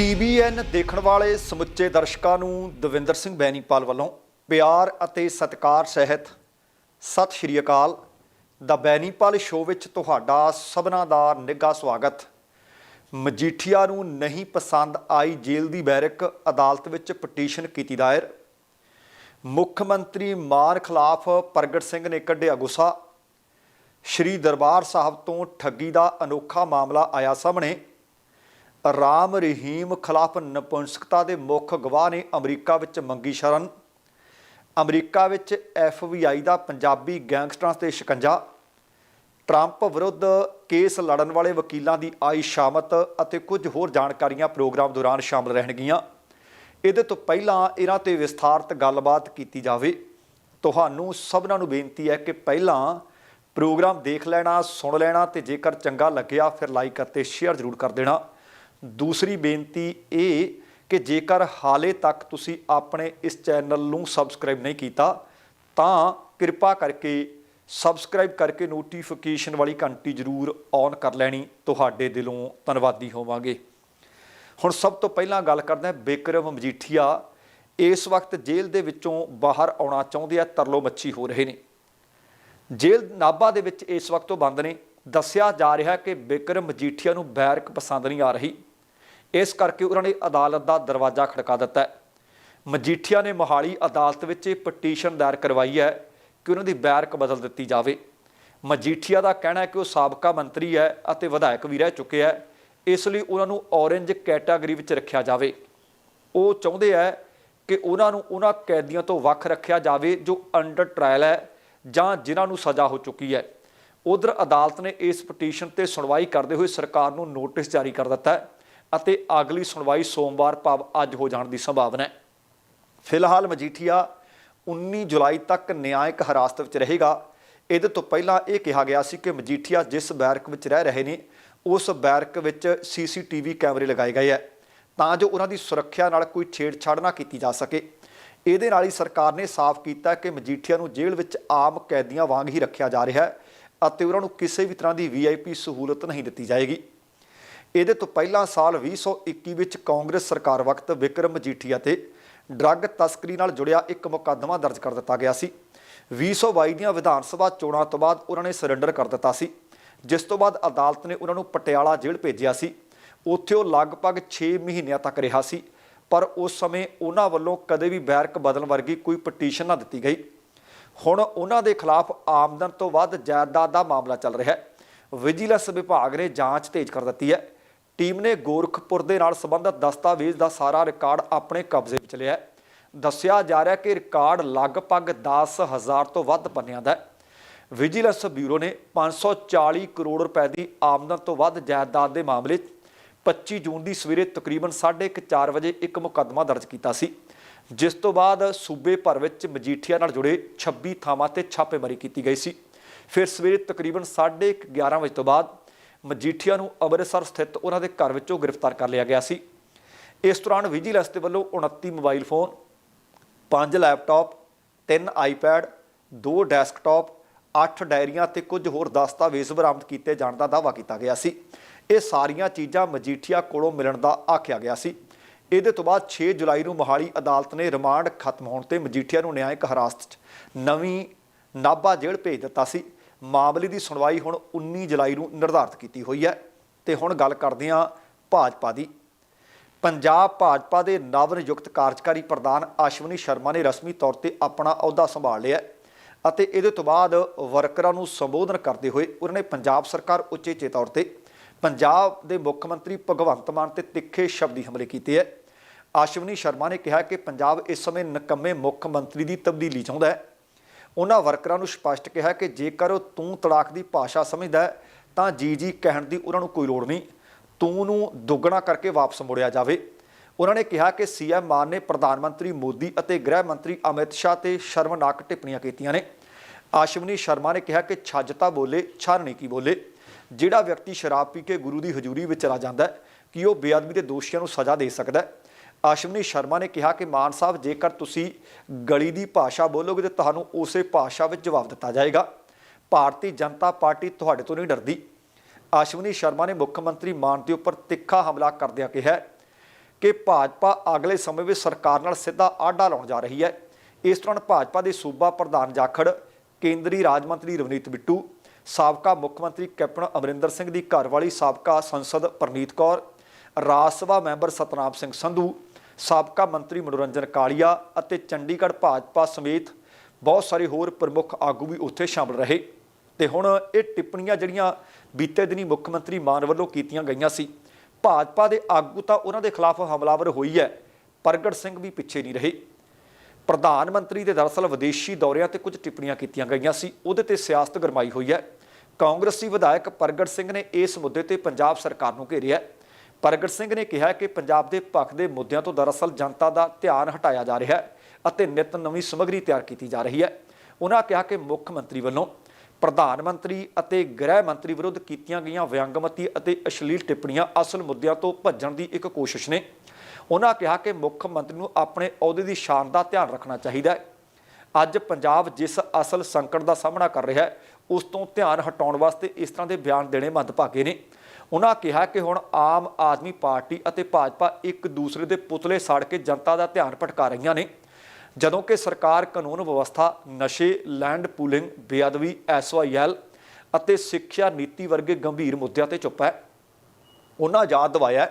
TBN ਦੇਖਣ ਵਾਲੇ ਸਮੁੱਚੇ ਦਰਸ਼ਕਾਂ ਨੂੰ ਦਵਿੰਦਰ ਸਿੰਘ ਬੈਨੀਪਾਲ ਵੱਲੋਂ ਪਿਆਰ ਅਤੇ ਸਤਿਕਾਰ ਸਹਿਤ ਸਤਿ ਸ਼੍ਰੀ ਅਕਾਲ। ਦਾ ਬੈਨੀਪਾਲ ਸ਼ੋਅ ਵਿੱਚ ਤੁਹਾਡਾ ਸਭਨਾਂ ਦਾ ਨਿੱਘਾ ਸਵਾਗਤ। ਮਜੀਠੀਆ ਨੂੰ ਨਹੀਂ ਪਸੰਦ ਆਈ ਜੇਲ੍ਹ ਦੀ ਬੈਰਕ ਅਦਾਲਤ ਵਿੱਚ ਪਟੀਸ਼ਨ ਕੀਤੀ ਦਾਇਰ। ਮੁੱਖ ਮੰਤਰੀ ਮਾਨ ਖਿਲਾਫ ਪ੍ਰਗਟ ਸਿੰਘ ਨੇ ਕੱਢਿਆ ਗੁੱਸਾ। ਸ਼੍ਰੀ ਦਰਬਾਰ ਸਾਹਿਬ ਤੋਂ ਠੱਗੀ ਦਾ ਅਨੋਖਾ ਮਾਮਲਾ ਆਇਆ ਸਾਹਮਣੇ। ਰਾਮ ਰਹੀਮ ਖਿਲਾਫ ਨਪੁੰਸਕਤਾ ਦੇ ਮੁੱਖ ਗਵਾਹ ਨੇ ਅਮਰੀਕਾ ਵਿੱਚ ਮੰਗੀ ਸ਼ਰਨ। ਅਮਰੀਕਾ ਵਿੱਚ ਐਫਬੀਆਈ ਦਾ ਪੰਜਾਬੀ ਗੈਂਗਸਟਰਾਂ ਤੇ ਸ਼ਿਕੰਜਾ। ਟਰੰਪ ਵਿਰੁੱਧ ਕੇਸ ਲੜਨ ਵਾਲੇ ਵਕੀਲਾਂ ਦੀ ਆਈ ਸ਼ਾਮਤ ਅਤੇ ਕੁਝ ਹੋਰ ਜਾਣਕਾਰੀਆਂ ਪ੍ਰੋਗਰਾਮ ਦੌਰਾਨ ਸ਼ਾਮਲ ਰਹਿਣਗੀਆਂ। ਇਹਦੇ ਤੋਂ ਪਹਿਲਾਂ ਇਹਨਾਂ ਤੇ ਵਿਸਥਾਰਤ ਗੱਲਬਾਤ ਕੀਤੀ ਜਾਵੇ। ਤੁਹਾਨੂੰ ਸਭਨਾਂ ਨੂੰ ਬੇਨਤੀ ਹੈ ਕਿ ਪਹਿਲਾਂ ਪ੍ਰੋਗਰਾਮ ਦੇਖ ਲੈਣਾ, ਸੁਣ ਲੈਣਾ ਤੇ ਜੇਕਰ ਚੰਗਾ ਲੱਗਿਆ ਫਿਰ ਲਾਈਕ ਅਤੇ ਸ਼ੇਅਰ ਜ਼ਰੂਰ ਕਰ ਦੇਣਾ। ਦੂਸਰੀ ਬੇਨਤੀ ਇਹ ਕਿ ਜੇਕਰ ਹਾਲੇ ਤੱਕ ਤੁਸੀਂ ਆਪਣੇ ਇਸ ਚੈਨਲ ਨੂੰ ਸਬਸਕ੍ਰਾਈਬ ਨਹੀਂ ਕੀਤਾ, ਤਾਂ ਕਿਰਪਾ ਕਰਕੇ ਸਬਸਕ੍ਰਾਈਬ ਕਰਕੇ ਨੋਟੀਫਿਕੇਸ਼ਨ ਵਾਲੀ ਘੰਟੀ ਜ਼ਰੂਰ ਔਨ ਕਰ ਲੈਣੀ। ਤੁਹਾਡੇ ਦਿਲੋਂ ਧੰਨਵਾਦੀ ਹੋਵਾਂਗੇ। ਹੁਣ ਸਭ ਤੋਂ ਪਹਿਲਾਂ ਗੱਲ ਕਰਦੇ ਹਾਂ ਬਿਕਰਮ ਮਜੀਠੀਆ। ਇਸ ਵਕਤ ਜੇਲ੍ਹ ਦੇ ਵਿੱਚੋਂ ਬਾਹਰ ਆਉਣਾ ਚਾਹੁੰਦੇ ਆ, ਤਰਲੋ ਮੱਛੀ ਹੋ ਰਹੇ ਨੇ। ਜੇਲ੍ਹ ਨਾਭਾ ਦੇ ਵਿੱਚ ਇਸ ਵਕਤ ਤੋਂ ਬੰਦ ਨੇ। ਦੱਸਿਆ ਜਾ ਰਿਹਾ ਕਿ ਬਿਕਰਮ ਮਜੀਠੀਆ ਨੂੰ ਬੈਰਕ ਪਸੰਦ ਨਹੀਂ ਆ ਰਹੀ। ਇਸ ਕਰਕੇ ਉਹਨਾਂ ਨੇ ਅਦਾਲਤ ਦਾ ਦਰਵਾਜ਼ਾ ਖੜਕਾ ਦਿੱਤਾ ਹੈ। ਮਜੀਠੀਆ ਨੇ ਮੋਹਾਲੀ ਅਦਾਲਤ ਵਿੱਚ ਇਹ ਪਟੀਸ਼ਨ ਦਾਇਰ ਕਰਵਾਈ ਹੈ ਕਿ ਉਹਨਾਂ ਦੀ ਬੈਰਕ ਬਦਲ ਦਿੱਤੀ ਜਾਵੇ। ਮਜੀਠੀਆ ਦਾ ਕਹਿਣਾ ਹੈ ਕਿ ਉਹ ਸਾਬਕਾ ਮੰਤਰੀ ਹੈ ਅਤੇ ਵਿਧਾਇਕ ਵੀ ਰਹਿ ਚੁੱਕੇ ਹੈ। ਇਸ ਲਈ ਉਹਨਾਂ ਨੂੰ ਔਰੇਂਜ ਕੈਟਾਗਰੀ ਵਿੱਚ ਰੱਖਿਆ ਜਾਵੇ। ਉਹ ਚਾਹੁੰਦੇ ਹੈ ਕਿ ਉਹਨਾਂ ਨੂੰ ਉਹਨਾਂ ਕੈਦੀਆਂ ਤੋਂ ਵੱਖ ਰੱਖਿਆ ਜਾਵੇ ਜੋ ਅੰਡਰ ਟ੍ਰਾਇਲ ਹੈ ਜਾਂ ਜਿਨ੍ਹਾਂ ਨੂੰ ਸਜ਼ਾ ਹੋ ਚੁੱਕੀ ਹੈ। ਉਧਰ ਅਦਾਲਤ ਨੇ ਇਸ ਪਟੀਸ਼ਨ ਤੇ ਸੁਣਵਾਈ ਕਰਦੇ ਹੋਏ ਸਰਕਾਰ ਨੂੰ ਨੋਟਿਸ ਜਾਰੀ ਕਰ ਦਿੱਤਾ ਹੈ। ਅਤੇ ਅਗਲੀ ਸੁਣਵਾਈ ਸੋਮਵਾਰ ਭਾਵ ਅੱਜ ਹੋ ਜਾਣ ਦੀ ਸੰਭਾਵਨਾ ਹੈ। ਫਿਲਹਾਲ ਮਜੀਠੀਆ 19 ਜੁਲਾਈ ਤੱਕ ਨਿਆਇਕ ਹਿਰਾਸਤ ਵਿੱਚ ਰਹੇਗਾ। ਇਹਦੇ ਤੋਂ ਪਹਿਲਾਂ ਇਹ ਕਿਹਾ ਗਿਆ ਸੀ ਕਿ ਮਜੀਠੀਆ ਜਿਸ ਬੈਰਕ ਵਿੱਚ ਰਹਿ ਰਹੇ ਨੇ, ਉਸ ਬੈਰਕ ਵਿੱਚ ਸੀਸੀਟੀਵੀ ਕੈਮਰੇ ਲਗਾਏ ਗਏ ਹੈ। ਤਾਂ ਜੋ ਉਹਨਾਂ ਦੀ ਸੁਰੱਖਿਆ ਨਾਲ ਕੋਈ ਛੇੜਛਾੜ ਨਾ ਕੀਤੀ ਜਾ ਸਕੇ। ਇਹਦੇ ਨਾਲ ਹੀ ਸਰਕਾਰ ਨੇ ਸਾਫ਼ ਕੀਤਾ ਕਿ ਮਜੀਠੀਆ ਨੂੰ ਜੇਲ੍ਹ ਵਿੱਚ ਆਮ ਕੈਦੀਆਂ ਵਾਂਗ ਹੀ ਰੱਖਿਆ ਜਾ ਰਿਹਾ ਹੈ ਅਤੇ ਉਹਨਾਂ ਨੂੰ ਕਿਸੇ ਵੀ ਤਰ੍ਹਾਂ ਦੀ ਵੀਆਈਪੀ ਸਹੂਲਤ ਨਹੀਂ ਦਿੱਤੀ ਜਾਏਗੀ। ਇਹਦੇ ਤੋਂ ਪਹਿਲਾਂ ਸਾਲ 2021 ਵਿੱਚ ਕਾਂਗਰਸ ਸਰਕਾਰ ਵਕਤ ਵਿਕਰਮ ਮਜੀਠੀਆ ਤੇ ਡਰੱਗ ਤਸਕਰੀ ਨਾਲ ਜੁੜਿਆ ਇੱਕ ਮੁਕੱਦਮਾ ਦਰਜ ਕਰ ਦਿੱਤਾ ਗਿਆ ਸੀ। 2022 ਦੀਆਂ ਵਿਧਾਨ ਸਭਾ ਚੋਣਾਂ ਤੋਂ ਬਾਅਦ ਉਹਨਾਂ ਨੇ ਸਰੈਂਡਰ ਕਰ ਦਿੱਤਾ ਸੀ। ਜਿਸ ਤੋਂ ਬਾਅਦ ਅਦਾਲਤ ਨੇ ਉਹਨਾਂ ਨੂੰ ਪਟਿਆਲਾ ਜੇਲ੍ਹ ਭੇਜਿਆ ਸੀ। ਉੱਥੇ ਉਹ ਲਗਭਗ 6 ਮਹੀਨਿਆਂ ਤੱਕ ਰਿਹਾ ਸੀ, ਪਰ ਉਸ ਸਮੇਂ ਉਹਨਾਂ ਵੱਲੋਂ ਕਦੇ ਵੀ ਬੈਰਕ ਬਦਲਣ ਵਰਗੀ ਕੋਈ ਪਟੀਸ਼ਨ ਨਾ ਦਿੱਤੀ ਗਈ। ਹੁਣ ਉਹਨਾਂ ਦੇ ਖਿਲਾਫ ਆਮਦਨ ਤੋਂ ਵੱਧ ਜਾਇਦਾਦ ਦਾ ਮਾਮਲਾ ਚੱਲ ਰਿਹਾ ਹੈ। ਵਿਜੀਲੈਂਸ ਵਿਭਾਗ ਨੇ ਜਾਂਚ ਤੇਜ਼ ਕਰ ਦਿੱਤੀ ਹੈ। ਟੀਮ ਨੇ ਗੋਰਖਪੁਰ ਦੇ ਨਾਲ ਸੰਬੰਧਿਤ ਦਸਤਾਵੇਜ਼ ਦਾ ਸਾਰਾ ਰਿਕਾਰਡ ਆਪਣੇ ਕਬਜ਼ੇ ਵਿੱਚ ਲਿਆ ਹੈ। ਦੱਸਿਆ ਜਾ ਰਿਹਾ ਕਿ ਰਿਕਾਰਡ ਲਗਭਗ 10000 ਤੋਂ ਵੱਧ ਪੰਨਿਆਂ ਦਾ ਹੈ। ਵਿਜੀਲੈਂਸ ਬਿਊਰੋ ਨੇ 540 ਕਰੋੜ ਰੁਪਏ ਦੀ ਆਮਦਨ ਤੋਂ ਵੱਧ ਜਾਇਦਾਦ ਦੇ ਮਾਮਲੇ 'ਚ 25 ਜੂਨ ਦੀ ਸਵੇਰੇ ਤਕਰੀਬਨ 4:30 ਵਜੇ ਇੱਕ ਮੁਕੱਦਮਾ ਦਰਜ ਕੀਤਾ ਸੀ, ਜਿਸ ਤੋਂ ਬਾਅਦ ਸੂਬੇ ਭਰ ਵਿੱਚ ਮਜੀਠੀਆ ਨਾਲ ਜੁੜੇ 26 ਥਾਵਾਂ ਤੇ ਛਾਪੇਮਾਰੀ ਕੀਤੀ ਗਈ ਸੀ। ਫਿਰ ਸਵੇਰੇ ਤਕਰੀਬਨ 11:30 ਵਜੇ ਤੋਂ ਬਾਅਦ ਮਜੀਠੀਆ ਨੂੰ ਅੰਮ੍ਰਿਤਸਰ ਸਥਿਤ ਉਹਨਾਂ ਦੇ ਘਰ ਵਿੱਚੋਂ ਗ੍ਰਿਫਤਾਰ ਕਰ ਲਿਆ ਗਿਆ ਸੀ। ਇਸ ਦੌਰਾਨ ਵਿਜੀਲੈਂਸ ਦੇ ਵੱਲੋਂ 29 mobile phone 5 laptop 3 iPad 2 desktop 8 ਡਾਇਰੀਆਂ ਤੇ ਕੁਝ ਹੋਰ ਦਸਤਾਵੇਜ਼ ਬਰਾਮਦ ਕੀਤੇ ਜਾਣ ਦਾ ਦਾਅਵਾ ਕੀਤਾ ਗਿਆ ਸੀ। ਇਹ ਸਾਰੀਆਂ ਚੀਜ਼ਾਂ ਮਜੀਠੀਆ ਕੋਲੋਂ ਮਿਲਣ ਦਾ ਆਖਿਆ ਗਿਆ ਸੀ। ਇਹਦੇ ਤੋਂ ਬਾਅਦ 6 ਜੁਲਾਈ ਨੂੰ ਮੋਹਾਲੀ ਅਦਾਲਤ ਨੇ ਰਿਮਾਂਡ ਖਤਮ ਹੋਣ ਤੇ ਮਜੀਠੀਆ ਨੂੰ ਨਿਆਇਕ ਹਿਰਾਸਤ 'ਚ ਨਵੀਂ ਨਾਭਾ ਜੇਲ੍ਹ ਭੇਜ ਦਿੱਤਾ ਸੀ। ਮਾਮਲੇ ਦੀ ਸੁਣਵਾਈ ਹੁਣ 19 ਜੁਲਾਈ ਨੂੰ ਨਿਰਧਾਰਤ ਕੀਤੀ ਹੋਈ ਹੈ। ਤੇ ਹੁਣ ਗੱਲ ਕਰਦੇ ਹਾਂ ਭਾਜਪਾ ਦੀ। ਪੰਜਾਬ ਭਾਜਪਾ ਦੇ ਨਵ ਨਿਯੁਕਤ ਕਾਰਜਕਾਰੀ ਪ੍ਰਧਾਨ ਅਸ਼ਵਨੀ ਸ਼ਰਮਾ ਨੇ ਰਸਮੀ ਤੌਰ ਤੇ ਆਪਣਾ ਅਹੁਦਾ ਸੰਭਾਲ ਲਿਆ ਅਤੇ ਇਹਦੇ ਤੋਂ ਬਾਅਦ ਵਰਕਰਾਂ ਨੂੰ ਸੰਬੋਧਨ ਕਰਦੇ ਹੋਏ ਉਹਨਾਂ ਨੇ ਪੰਜਾਬ ਸਰਕਾਰ ਉਚੇਚੇ ਤੌਰ ਤੇ ਪੰਜਾਬ ਦੇ ਮੁੱਖ ਮੰਤਰੀ ਭਗਵੰਤ ਮਾਨ ਤੇ ਤਿੱਖੇ ਸ਼ਬਦੀ ਹਮਲੇ ਕੀਤੇ ਹੈ। ਅਸ਼ਵਨੀ ਸ਼ਰਮਾ ਨੇ ਕਿਹਾ ਕਿ ਪੰਜਾਬ ਇਸ ਸਮੇਂ ਨਕੰਮੇ ਮੁੱਖ ਮੰਤਰੀ ਦੀ ਤਬਦੀਲੀ ਚਾਹੁੰਦਾ ਹੈ। ਉਹਨਾਂ ਵਰਕਰਾਂ ਨੂੰ ਸਪਸ਼ਟ ਕਿਹਾ ਕਿ ਜੇਕਰ ਉਹ ਤੂੰ ਤੜਾਕ ਦੀ ਭਾਸ਼ਾ ਸਮਝਦਾ ਹੈ, ਤਾਂ ਜੀ ਜੀ ਕਹਿਣ ਦੀ ਉਹਨਾਂ ਨੂੰ ਕੋਈ ਲੋੜ ਨਹੀਂ। ਤੂੰ ਨੂੰ ਦੁੱਗਣਾ ਕਰਕੇ ਵਾਪਸ ਮੋੜਿਆ ਜਾਵੇ। ਉਹਨਾਂ ਨੇ ਕਿਹਾ ਕਿ ਸੀਐਮ ਮਾਨ ਨੇ ਪ੍ਰਧਾਨ ਮੰਤਰੀ ਮੋਦੀ ਅਤੇ ਗ੍ਰਹਿ ਮੰਤਰੀ ਅਮਿਤ ਸ਼ਾਹ ਤੇ ਸ਼ਰਮਨਾਕ ਟਿੱਪਣੀਆਂ ਕੀਤੀਆਂ ਨੇ। ਆਸ਼ਵਨੀ ਸ਼ਰਮਾ ਨੇ ਕਿਹਾ ਕਿ ਛੱਜਤਾ ਬੋਲੇ, ਛਰ ਕੀ ਬੋਲੇ। ਜਿਹੜਾ ਵਿਅਕਤੀ ਸ਼ਰਾਬ ਪੀ ਕੇ ਗੁਰੂ ਦੀ ਹਜ਼ੂਰੀ ਵਿੱਚ ਚਲਾ ਜਾਂਦਾ ਹੈ, ਕਿ ਉਹ ਬੇਅਦਬੀ ਦੇ ਦੋਸ਼ੀਆਂ ਨੂੰ ਸਜ਼ਾ ਦੇ ਸਕਦਾ ਹੈ? ਆਸ਼ਵਨੀ ਸ਼ਰਮਾ ਨੇ ਕਿਹਾ ਕਿ ਮਾਨ ਸਾਹਿਬ, ਜੇਕਰ ਤੁਸੀਂ ਗਲੀ ਦੀ ਭਾਸ਼ਾ ਬੋਲੋਗੇ ਤਾਂ ਤੁਹਾਨੂੰ ਉਸੇ ਭਾਸ਼ਾ ਵਿੱਚ ਜਵਾਬ ਦਿੱਤਾ ਜਾਏਗਾ। ਭਾਰਤੀ ਜਨਤਾ ਪਾਰਟੀ ਤੁਹਾਡੇ ਤੋਂ ਨਹੀਂ ਡਰਦੀ। ਆਸ਼ਵਨੀ ਸ਼ਰਮਾ ਨੇ ਮੁੱਖ ਮੰਤਰੀ ਮਾਨ ਦੇ ਉੱਪਰ ਤਿੱਖਾ ਹਮਲਾ ਕਰਦਿਆਂ ਕਿਹਾ ਕਿ ਭਾਜਪਾ ਅਗਲੇ ਸਮੇਂ ਵਿੱਚ ਸਰਕਾਰ ਨਾਲ ਸਿੱਧਾ ਆਡਾ ਲਾਉਣ ਜਾ ਰਹੀ ਹੈ। ਇਸ ਦੌਰਾਨ ਭਾਜਪਾ ਦੇ ਸੂਬਾ ਪ੍ਰਧਾਨ ਜਾਖੜ, ਕੇਂਦਰੀ ਰਾਜ ਮੰਤਰੀ ਰਵਨੀਤ ਬਿੱਟੂ, ਸਾਬਕਾ ਮੁੱਖ ਮੰਤਰੀ ਕੈਪਟਨ ਅਮਰਿੰਦਰ ਸਿੰਘ ਦੀ ਘਰਵਾਲੀ ਸਾਬਕਾ ਸੰਸਦ ਪ੍ਰਨੀਤ ਕੌਰ, ਰਾਜ ਸਭਾ ਮੈਂਬਰ ਸਤਨਾਮ ਸਿੰਘ ਸੰਧੂ ਸਾਬਕਾ ਮੰਤਰੀ ਮਨੋਰੰਜਨ ਕਾਲੀਆ ਅਤੇ ਚੰਡੀਗੜ੍ਹ ਭਾਜਪਾ ਸਮੇਤ ਬਹੁਤ ਸਾਰੇ ਹੋਰ ਪ੍ਰਮੁੱਖ ਆਗੂ ਵੀ ਉੱਥੇ ਸ਼ਾਮਲ ਰਹੇ। ਤੇ ਹੁਣ ਇਹ ਟਿੱਪਣੀਆਂ ਜਿਹੜੀਆਂ ਬੀਤੇ ਦਿਨੀ ਮੁੱਖ ਮੰਤਰੀ ਮਾਨ ਵੱਲੋਂ ਕੀਤੀਆਂ ਗਈਆਂ ਸੀ, ਭਾਜਪਾ ਦੇ ਆਗੂ ਤਾਂ ਉਹਨਾਂ ਦੇ ਖਿਲਾਫ ਹਮਲਾਵਰ ਹੋਈ ਹੈ, ਪ੍ਰਗਟ ਸਿੰਘ ਵੀ ਪਿੱਛੇ ਨਹੀਂ ਰਹੇ। ਪ੍ਰਧਾਨ ਮੰਤਰੀ ਦੇ ਦਰਅਸਲ ਵਿਦੇਸ਼ੀ ਦੌਰਿਆਂ ਤੇ ਕੁਝ ਟਿੱਪਣੀਆਂ ਕੀਤੀਆਂ ਗਈਆਂ ਸੀ, ਉਹਦੇ ਤੇ ਸਿਆਸਤ ਗਰਮਾਈ ਹੋਈ ਹੈ। ਕਾਂਗਰਸੀ ਵਿਧਾਇਕ ਪ੍ਰਗਟ ਸਿੰਘ ਨੇ ਇਸ ਮੁੱਦੇ ਤੇ ਪੰਜਾਬ ਸਰਕਾਰ ਨੂੰ ਘੇਰਿਆ ਹੈ। ਪ੍ਰਗਟ ਸਿੰਘ ਨੇ ਕਿਹਾ ਕਿ ਪੰਜਾਬ ਦੇ ਪੱਖ ਦੇ ਮੁੱਦਿਆਂ ਤੋਂ ਦਰਅਸਲ ਜਨਤਾ ਦਾ ਧਿਆਨ ਹਟਾਇਆ ਜਾ ਰਿਹਾ ਹੈ ਅਤੇ ਨਿਤ ਨਵੀਂ ਸਮੱਗਰੀ ਤਿਆਰ ਕੀਤੀ ਜਾ ਰਹੀ ਹੈ। ਉਹਨਾਂ ਕਿਹਾ ਕਿ ਮੁੱਖ ਮੰਤਰੀ ਵੱਲੋਂ ਪ੍ਰਧਾਨ ਮੰਤਰੀ ਅਤੇ ਗ੍ਰਹਿ ਮੰਤਰੀ ਵਿਰੁੱਧ ਕੀਤੀਆਂ ਗਈਆਂ ਵਿਅੰਗਮਤੀ ਅਤੇ ਅਸ਼ਲੀਲ ਟਿੱਪਣੀਆਂ ਅਸਲ ਮੁੱਦਿਆਂ ਤੋਂ ਭੱਜਣ ਦੀ ਇੱਕ ਕੋਸ਼ਿਸ਼ ਨੇ। ਉਹਨਾਂ ਕਿਹਾ ਕਿ ਮੁੱਖ ਮੰਤਰੀ ਨੂੰ ਆਪਣੇ ਅਹੁਦੇ ਦੀ ਸ਼ਾਨ ਦਾ ਧਿਆਨ ਰੱਖਣਾ ਚਾਹੀਦਾ ਹੈ। ਅੱਜ ਪੰਜਾਬ ਜਿਸ ਅਸਲ ਸੰਕਟ ਦਾ ਸਾਹਮਣਾ ਕਰ ਰਿਹਾ ਹੈ, ਉਸ ਤੋਂ ਧਿਆਨ ਹਟਾਉਣ ਵਾਸਤੇ ਇਸ ਤਰ੍ਹਾਂ ਦੇ ਬਿਆਨ ਦੇਣੇ ਮੰਦਭਾਗੇ ਨੇ। ਉਹਨਾਂ ਕਿਹਾ ਕਿ ਹੁਣ ਆਮ ਆਦਮੀ ਪਾਰਟੀ ਅਤੇ ਭਾਜਪਾ ਇੱਕ ਦੂਸਰੇ ਦੇ ਪੁਤਲੇ ਸਾੜ ਕੇ ਜਨਤਾ ਦਾ ਧਿਆਨ ਭਟਕਾ ਰਹੀਆਂ ਨੇ। ਜਦੋਂ ਕਿ ਸਰਕਾਰ ਕਾਨੂੰਨ ਵਿਵਸਥਾ, ਨਸ਼ੇ, ਲੈਂਡ ਪੂਲਿੰਗ, ਬੇਅਦਬੀ ਐਸਵਾਈਐਲ ਅਤੇ ਸਿੱਖਿਆ ਨੀਤੀ ਵਰਗੇ ਗੰਭੀਰ ਮੁੱਦਿਆਂ ਤੇ ਚੁੱਪ ਹੈ। ਉਹਨਾਂ ਯਾਦ ਦਿਵਾਇਆ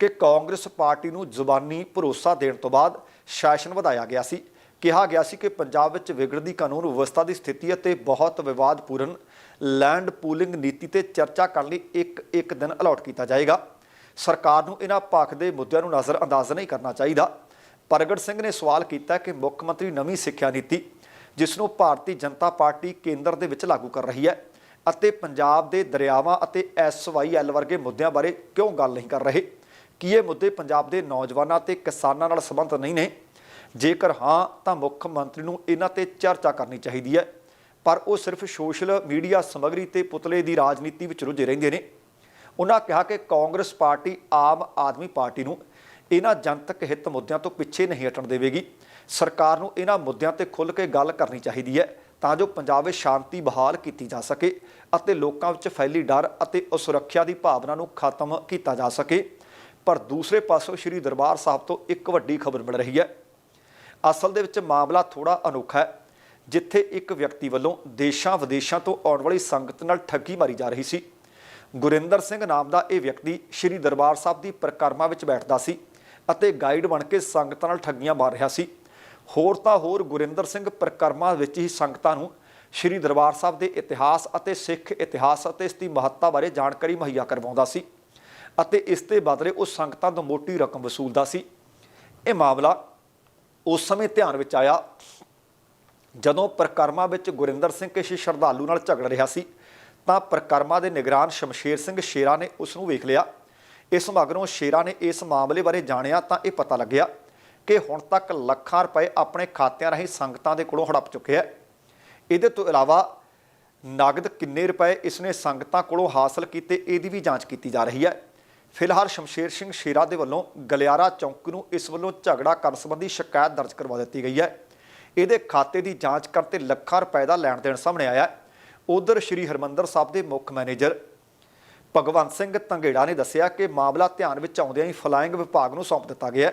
ਕਿ ਕਾਂਗਰਸ ਪਾਰਟੀ ਨੂੰ ਜ਼ੁਬਾਨੀ ਭਰੋਸਾ ਦੇਣ ਤੋਂ ਬਾਅਦ ਸ਼ਾਸਨ ਵਧਾਇਆ ਗਿਆ ਸੀ। ਕਿਹਾ ਗਿਆ ਸੀ ਕਿ ਪੰਜਾਬ ਵਿੱਚ ਵਿਗੜਦੀ ਕਾਨੂੰਨ ਵਿਵਸਥਾ ਦੀ ਸਥਿਤੀ ਅਤੇ ਬਹੁਤ ਵਿਵਾਦਪੂਰਨ ਲੈਂਡ ਪੂਲਿੰਗ ਨੀਤੀ ਤੇ ਚਰਚਾ ਕਰਨ ਲਈ ਇੱਕ ਇੱਕ ਦਿਨ ਅਲਾਟ ਕੀਤਾ ਜਾਏਗਾ। ਸਰਕਾਰ ਨੂੰ ਇਹਨਾਂ ਪੱਖ ਦੇ ਮੁੱਦਿਆਂ ਨੂੰ ਨਜ਼ਰਅੰਦਾਜ਼ ਨਹੀਂ ਕਰਨਾ ਚਾਹੀਦਾ। ਪ੍ਰਗਟ ਸਿੰਘ ਨੇ ਸਵਾਲ ਕੀਤਾ ਕਿ ਮੁੱਖ ਮੰਤਰੀ ਨਵੀਂ ਸਿੱਖਿਆ ਨੀਤੀ, ਜਿਸ ਨੂੰ ਭਾਰਤੀ ਜਨਤਾ ਪਾਰਟੀ ਕੇਂਦਰ ਦੇ ਵਿੱਚ ਲਾਗੂ ਕਰ ਰਹੀ ਹੈ, ਅਤੇ ਪੰਜਾਬ ਦੇ ਦਰਿਆਵਾਂ ਅਤੇ ਐਸਵਾਈਐਲ ਵਰਗੇ ਮੁੱਦਿਆਂ ਬਾਰੇ ਕਿਉਂ ਗੱਲ ਨਹੀਂ ਕਰ ਰਹੇ? ਕੀ ਇਹ ਮੁੱਦੇ ਪੰਜਾਬ ਦੇ ਨੌਜਵਾਨਾਂ ਤੇ ਕਿਸਾਨਾਂ ਨਾਲ ਸੰਬੰਧ ਨਹੀਂ ਨੇ? ਜੇਕਰ ਹਾਂ, ਤਾਂ ਮੁੱਖ ਮੰਤਰੀ ਨੂੰ ਇਹਨਾਂ ਤੇ ਚਰਚਾ ਕਰਨੀ ਚਾਹੀਦੀ ਹੈ। ਪਰ ਉਹ ਸਿਰਫ ਸੋਸ਼ਲ ਮੀਡੀਆ ਸਮੱਗਰੀ ਤੇ ਪੁਤਲੇ ਦੀ ਰਾਜਨੀਤੀ ਵਿੱਚ ਰੁੱਝੇ ਰਹਿੰਦੇ ਨੇ। ਉਹਨਾਂ ਕਿਹਾ ਕਿ Congress party Aam Aadmi Party ਨੂੰ ਇਹਨਾਂ ਜਨਤਕ ਹਿੱਤ ਮੁੱਦਿਆਂ ਤੋਂ ਪਿੱਛੇ ਨਹੀਂ ਹਟਣ ਦੇਵੇਗੀ। ਸਰਕਾਰ ਨੂੰ ਇਹਨਾਂ ਮੁੱਦਿਆਂ ਤੇ ਖੁੱਲ੍ਹ ਕੇ ਗੱਲ ਕਰਨੀ ਚਾਹੀਦੀ ਹੈ ਤਾਂ ਜੋ ਪੰਜਾਬ ਵਿੱਚ ਸ਼ਾਂਤੀ ਬਹਾਲ ਕੀਤੀ ਜਾ ਸਕੇ ਅਤੇ ਲੋਕਾਂ ਵਿੱਚ ਫੈਲੀ ਡਰ ਅਤੇ ਅਸੁਰੱਖਿਆ ਦੀ ਭਾਵਨਾ ਨੂੰ ਖਤਮ ਕੀਤਾ ਜਾ ਸਕੇ। ਪਰ ਦੂਸਰੇ ਪਾਸੋਂ ਸ੍ਰੀ ਦਰਬਾਰ ਸਾਹਿਬ ਤੋਂ ਇੱਕ ਵੱਡੀ ਖਬਰ ਮਿਲ ਰਹੀ ਹੈ। ਅਸਲ ਦੇ ਵਿੱਚ ਮਾਮਲਾ ਥੋੜਾ ਅਨੋਖਾ ਹੈ। ਜਿੱਥੇ ਇੱਕ ਵਿਅਕਤੀ ਵੱਲੋਂ ਦੇਸ਼ਾਂ ਵਿਦੇਸ਼ਾਂ ਤੋਂ ਆਉਣ ਵਾਲੀ ਸੰਗਤ ਨਾਲ ਠੱਗੀ ਮਾਰੀ ਜਾ ਰਹੀ ਸੀ। ਗੁਰਿੰਦਰ ਸਿੰਘ ਨਾਮ ਦਾ ਇਹ ਵਿਅਕਤੀ ਸ੍ਰੀ ਦਰਬਾਰ ਸਾਹਿਬ ਦੀ ਪ੍ਰਕਰਮਾ ਵਿੱਚ ਬੈਠਦਾ ਸੀ ਅਤੇ ਗਾਈਡ ਬਣ ਕੇ ਸੰਗਤਾਂ ਨਾਲ ਠੱਗੀਆਂ ਮਾਰ ਰਿਹਾ ਸੀ। ਹੋਰ ਤਾਂ ਹੋਰ ਗੁਰਿੰਦਰ ਸਿੰਘ ਪ੍ਰਕਰਮਾ ਵਿੱਚ ਹੀ ਸੰਗਤਾਂ ਨੂੰ ਸ੍ਰੀ ਦਰਬਾਰ ਸਾਹਿਬ ਦੇ ਇਤਿਹਾਸ ਅਤੇ ਸਿੱਖ ਇਤਿਹਾਸ ਅਤੇ ਇਸ ਦੀ ਮਹੱਤਤਾ ਬਾਰੇ ਜਾਣਕਾਰੀ ਮੁਹੱਈਆ ਕਰਵਾਉਂਦਾ ਸੀ ਅਤੇ ਇਸ ਦੇ ਬਦਲੇ ਉਹ ਸੰਗਤਾਂ ਤੋਂ ਮੋਟੀ ਰਕਮ ਵਸੂਲਦਾ ਸੀ। ਇਹ ਮਾਮਲਾ ਉਸ ਸਮੇਂ ਧਿਆਨ ਵਿੱਚ ਆਇਆ ਜਦੋਂ ਪ੍ਰਕਰਮਾ ਵਿੱਚ ਗੁਰਿੰਦਰ ਸਿੰਘ ਕਿਸੇ ਸ਼ਰਧਾਲੂ ਨਾਲ ਝਗੜ ਰਿਹਾ ਸੀ, ਤਾਂ ਪ੍ਰਕਰਮਾ ਦੇ ਨਿਗਰਾਨ ਸ਼ਮਸ਼ੇਰ ਸਿੰਘ ਸ਼ੇਰਾ ਨੇ ਉਸ ਨੂੰ ਵੇਖ ਲਿਆ। ਇਸ ਮਗਰੋਂ ਸ਼ੇਰਾ ਨੇ ਇਸ ਮਾਮਲੇ ਬਾਰੇ ਜਾਣਿਆ ਤਾਂ ਇਹ ਪਤਾ ਲੱਗਿਆ ਕਿ ਹੁਣ ਤੱਕ ਲੱਖਾਂ ਰੁਪਏ ਆਪਣੇ ਖਾਤਿਆਂ ਰਾਹੀਂ ਸੰਗਤਾਂ ਦੇ ਕੋਲੋਂ ਹੜਪ ਚੁੱਕਿਆ ਹੈ। ਇਹਦੇ ਤੋਂ ਇਲਾਵਾ ਨਗਦ ਕਿੰਨੇ ਰੁਪਏ ਇਸਨੇ ਸੰਗਤਾਂ ਕੋਲੋਂ ਹਾਸਲ ਕੀਤੇ ਇਹਦੀ ਵੀ ਜਾਂਚ ਕੀਤੀ ਜਾ ਰਹੀ ਹੈ। ਫਿਲਹਾਲ ਸ਼ਮਸ਼ੇਰ ਸਿੰਘ ਸ਼ੇਰਾ ਦੇ ਵੱਲੋਂ ਗਲਿਆਰਾ ਚੌਂਕ ਨੂੰ ਇਸ ਵੱਲੋਂ ਝਗੜਾ ਕਰਨ ਸੰਬੰਧੀ ਸ਼ਿਕਾਇਤ ਦਰਜ ਕਰਵਾ ਦਿੱਤੀ ਗਈ ਹੈ। ਇਹਦੇ ਖਾਤੇ ਦੀ ਜਾਂਚ ਕਰਨ ਤੇ ਲੱਖਾਂ ਰੁਪਏ ਦਾ ਲੈਣ ਦੇਣ ਸਾਹਮਣੇ ਆਇਆ ਹੈ। ਉਧਰ ਸ਼੍ਰੀ ਹਰਮੰਦਰ ਸਾਹਿਬ ਦੇ ਮੁੱਖ ਮੈਨੇਜਰ ਭਗਵੰਤ ਸਿੰਘ ਤੰਗੇੜਾ ਨੇ ਦੱਸਿਆ ਕਿ ਮਾਮਲਾ ਧਿਆਨ ਵਿੱਚ ਆਉਂਦਿਆਂ ਹੀ ਫਲਾਇੰਗ ਵਿਭਾਗ ਨੂੰ ਸੌਂਪ ਦਿੱਤਾ ਗਿਆ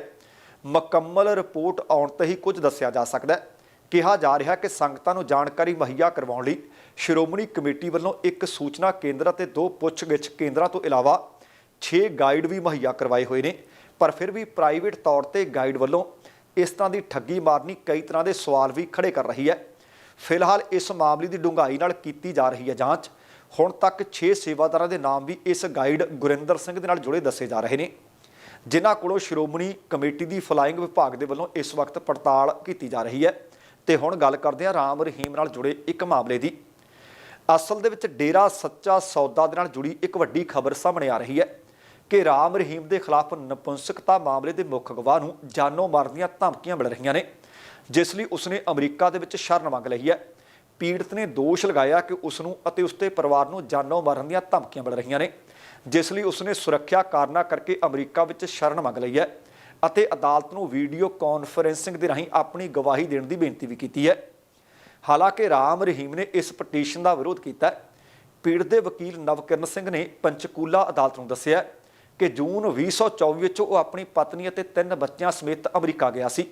ਮੁਕੰਮਲ ਰਿਪੋਰਟ ਆਉਣ ਤੇ ਹੀ ਕੁਝ ਦੱਸਿਆ ਜਾ ਸਕਦਾ ਹੈ। ਕਿਹਾ ਜਾ ਰਿਹਾ ਕਿ ਸੰਗਤਾਂ ਨੂੰ ਜਾਣਕਾਰੀ ਮੁਹੱਈਆ ਕਰਵਾਉਣ ਲਈ ਸ਼੍ਰੋਮਣੀ ਕਮੇਟੀ ਵੱਲੋਂ ਇੱਕ ਸੂਚਨਾ ਕੇਂਦਰ ਅਤੇ ਦੋ ਪੁੱਛਗਿੱਛ ਕੇਂਦਰਾਂ ਤੋਂ ਇਲਾਵਾ 6 ਗਾਈਡ ਵੀ ਮੁਹੱਈਆ ਕਰਵਾਏ ਹੋਏ ਨੇ। ਪਰ ਫਿਰ ਵੀ ਪ੍ਰਾਈਵੇਟ ਤੌਰ ਤੇ ਗਾਈਡ ਵੱਲੋਂ ਇਸ ਤਰ੍ਹਾਂ ਦੀ ਠੱਗੀ ਮਾਰਨੀ ਕਈ ਤਰ੍ਹਾਂ ਦੇ ਸਵਾਲ ਵੀ ਖੜੇ ਕਰ ਰਹੀ ਹੈ। ਫਿਲਹਾਲ ਇਸ ਮਾਮਲੇ ਦੀ ਡੂੰਘਾਈ ਨਾਲ ਕੀਤੀ ਜਾ ਰਹੀ ਹੈ ਜਾਂਚ। ਹੁਣ ਤੱਕ 6 ਸੇਵਾਦਾਰਾਂ ਦੇ ਨਾਮ ਵੀ ਇਸ ਗਾਈਡ ਗੁਰਿੰਦਰ ਸਿੰਘ ਦੇ ਨਾਲ ਜੁੜੇ ਦੱਸੇ ਜਾ ਰਹੇ ਨੇ। ਜਿਨ੍ਹਾਂ ਕੋਲੋਂ ਸ਼੍ਰੋਮਣੀ ਕਮੇਟੀ ਦੀ ਫਲਾਇੰਗ ਵਿਭਾਗ ਦੇ ਵੱਲੋਂ ਇਸ ਵਕਤ ਪੜਤਾਲ ਕੀਤੀ ਜਾ ਰਹੀ ਹੈ। ਤੇ ਹੁਣ ਗੱਲ ਕਰਦੇ ਹਾਂ ਰਾਮ ਰਹੀਮ ਨਾਲ ਜੁੜੇ ਇੱਕ ਮਾਮਲੇ ਦੀ। ਅਸਲ ਦੇ ਵਿੱਚ ਡੇਰਾ ਸੱਚਾ ਸੌਦਾ ਦੇ ਨਾਲ ਜੁੜੀ ਇੱਕ ਵੱਡੀ ਖਬਰ ਸਾਹਮਣੇ ਆ ਰਹੀ ਹੈ। ਕਿ ਰਾਮ ਰਹੀਮ ਦੇ ਖਿਲਾਫ ਨਪੁੰਸਕਤਾ ਮਾਮਲੇ ਦੇ ਮੁੱਖ ਗਵਾਹ ਨੂੰ ਜਾਨੋਂ ਮਾਰਨ ਦੀਆਂ ਧਮਕੀਆਂ ਮਿਲ ਰਹੀਆਂ ਨੇ, ਜਿਸ ਲਈ ਉਸਨੇ ਅਮਰੀਕਾ ਦੇ ਵਿੱਚ ਸ਼ਰਨ ਮੰਗ ਲਈ ਹੈ। ਪੀੜਤ ਨੇ ਦੋਸ਼ ਲਗਾਇਆ ਕਿ ਉਸ ਨੂੰ ਅਤੇ ਉਸਦੇ ਪਰਿਵਾਰ ਨੂੰ ਜਾਨੋਂ ਮਾਰਨ ਦੀਆਂ ਧਮਕੀਆਂ ਮਿਲ ਰਹੀਆਂ ਨੇ, ਜਿਸ ਲਈ ਉਸਨੇ ਸੁਰੱਖਿਆ ਕਾਰਨਾਂ ਕਰਕੇ ਅਮਰੀਕਾ ਵਿੱਚ ਸ਼ਰਨ ਮੰਗ ਲਈ ਹੈ ਅਤੇ ਅਦਾਲਤ ਨੂੰ ਵੀਡੀਓ ਕਾਨਫਰੈਂਸਿੰਗ ਦੇ ਰਾਹੀਂ ਆਪਣੀ ਗਵਾਹੀ ਦੇਣ ਦੀ ਬੇਨਤੀ ਵੀ ਕੀਤੀ ਹੈ। ਹਾਲਾਂਕਿ ਰਾਮ ਰਹੀਮ ਨੇ ਇਸ ਪਟੀਸ਼ਨ ਦਾ ਵਿਰੋਧ ਕੀਤਾ ਪੀੜਤ ਦੇ ਵਕੀਲ ਨਵਕਿਰਨ ਸਿੰਘ ਨੇ ਪੰਚਕੂਲਾ ਅਦਾਲਤ ਨੂੰ ਦੱਸਿਆ ਕਿ ਜੂਨ 2024 ਵਿੱਚ ਉਹ ਆਪਣੀ ਪਤਨੀ ਅਤੇ ਤਿੰਨ ਬੱਚਿਆਂ ਸਮੇਤ ਅਮਰੀਕਾ ਗਿਆ ਸੀ,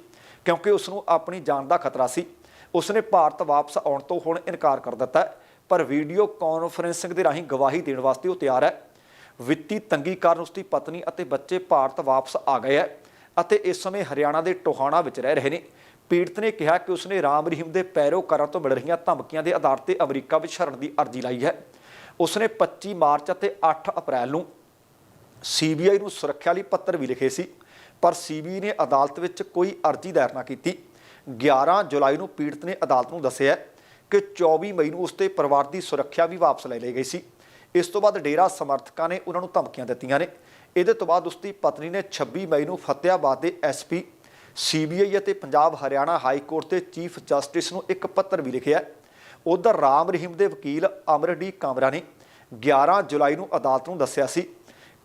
ਕਿਉਂਕਿ ਉਸ ਨੂੰ ਆਪਣੀ ਜਾਨ ਦਾ ਖਤਰਾ ਸੀ। ਉਸਨੇ ਭਾਰਤ ਵਾਪਸ ਆਉਣ ਤੋਂ ਹੁਣ ਇਨਕਾਰ ਕਰ ਦਿੱਤਾ ਪਰ ਵੀਡੀਓ ਕਾਨਫਰੈਂਸਿੰਗ ਦੇ ਰਾਹੀਂ ਗਵਾਹੀ ਦੇਣ ਵਾਸਤੇ ਉਹ ਤਿਆਰ ਹੈ। ਵਿੱਤੀ ਤੰਗੀ ਕਾਰਨ ਉਸ ਦੀ ਪਤਨੀ ਅਤੇ ਬੱਚੇ ਭਾਰਤ ਵਾਪਸ ਆ ਗਏ ਹੈ ਅਤੇ ਇਸ ਸਮੇਂ ਹਰਿਆਣਾ ਦੇ ਟੋਹਾਣਾ ਵਿੱਚ ਰਹਿ ਰਹੇ ਨੇ। ਪੀੜਤ ਨੇ ਕਿਹਾ ਕਿ ਉਸਨੇ ਰਾਮ ਰਹੀਮ ਦੇ ਪੈਰੋਕਾਰਾਂ ਤੋਂ ਮਿਲ ਰਹੀਆਂ ਧਮਕੀਆਂ ਦੇ ਆਧਾਰ ਤੇ ਅਮਰੀਕਾ ਵਿੱਚ ਸ਼ਰਨ ਦੀ ਅਰਜ਼ੀ ਲਾਈ ਹੈ। ਉਸਨੇ 25 ਮਾਰਚ ਅਤੇ 8 ਅਪ੍ਰੈਲ ਨੂੰ ਸੀਬੀਆਈ ਨੂੰ ਸੁਰੱਖਿਆ ਲਈ ਪੱਤਰ ਵੀ ਲਿਖੇ ਸੀ, ਪਰ ਸੀਬੀਆਈ ਨੇ ਅਦਾਲਤ ਵਿੱਚ ਕੋਈ ਅਰਜ਼ੀ ਦਾਇਰ ਨਾ ਕੀਤੀ। 11 ਜੁਲਾਈ ਨੂੰ ਪੀੜਤ ਨੇ ਅਦਾਲਤ ਨੂੰ ਦੱਸਿਆ ਕਿ 24 ਮਈ ਨੂੰ ਉਸ ਉਸਦੇ ਪਰਿਵਾਰ ਦੀ ਸੁਰੱਖਿਆ ਵੀ ਵਾਪਸ ਲੈ ਲਈ ਗਈ ਸੀ। ਇਸ ਤੋਂ ਬਾਅਦ ਡੇਰਾ ਸਮਰਥਕਾਂ ਨੇ ਉਹਨਾਂ ਨੂੰ ਧਮਕੀਆਂ ਦਿੱਤੀਆਂ ਨੇ। ਇਹਦੇ ਤੋਂ ਬਾਅਦ ਉਸਦੀ ਪਤਨੀ ਨੇ 26 ਮਈ ਨੂੰ ਫਤਿਆਬਾਦ ਦੇ ਐਸਪੀ ਸੀਬੀਆਈ ਅਤੇ ਪੰਜਾਬ ਹਰਿਆਣਾ ਹਾਈ ਕੋਰਟ ਦੇ ਚੀਫ ਜਸਟਿਸ ਨੂੰ ਇੱਕ ਪੱਤਰ ਵੀ ਲਿਖਿਆ। ਉਧਰ ਰਾਮ ਰਹੀਮ ਦੇ ਵਕੀਲ ਅਮਰਡੀ ਕਾਮਰਾ ਨੇ 11 ਜੁਲਾਈ ਨੂੰ ਅਦਾਲਤ ਨੂੰ ਦੱਸਿਆ ਸੀ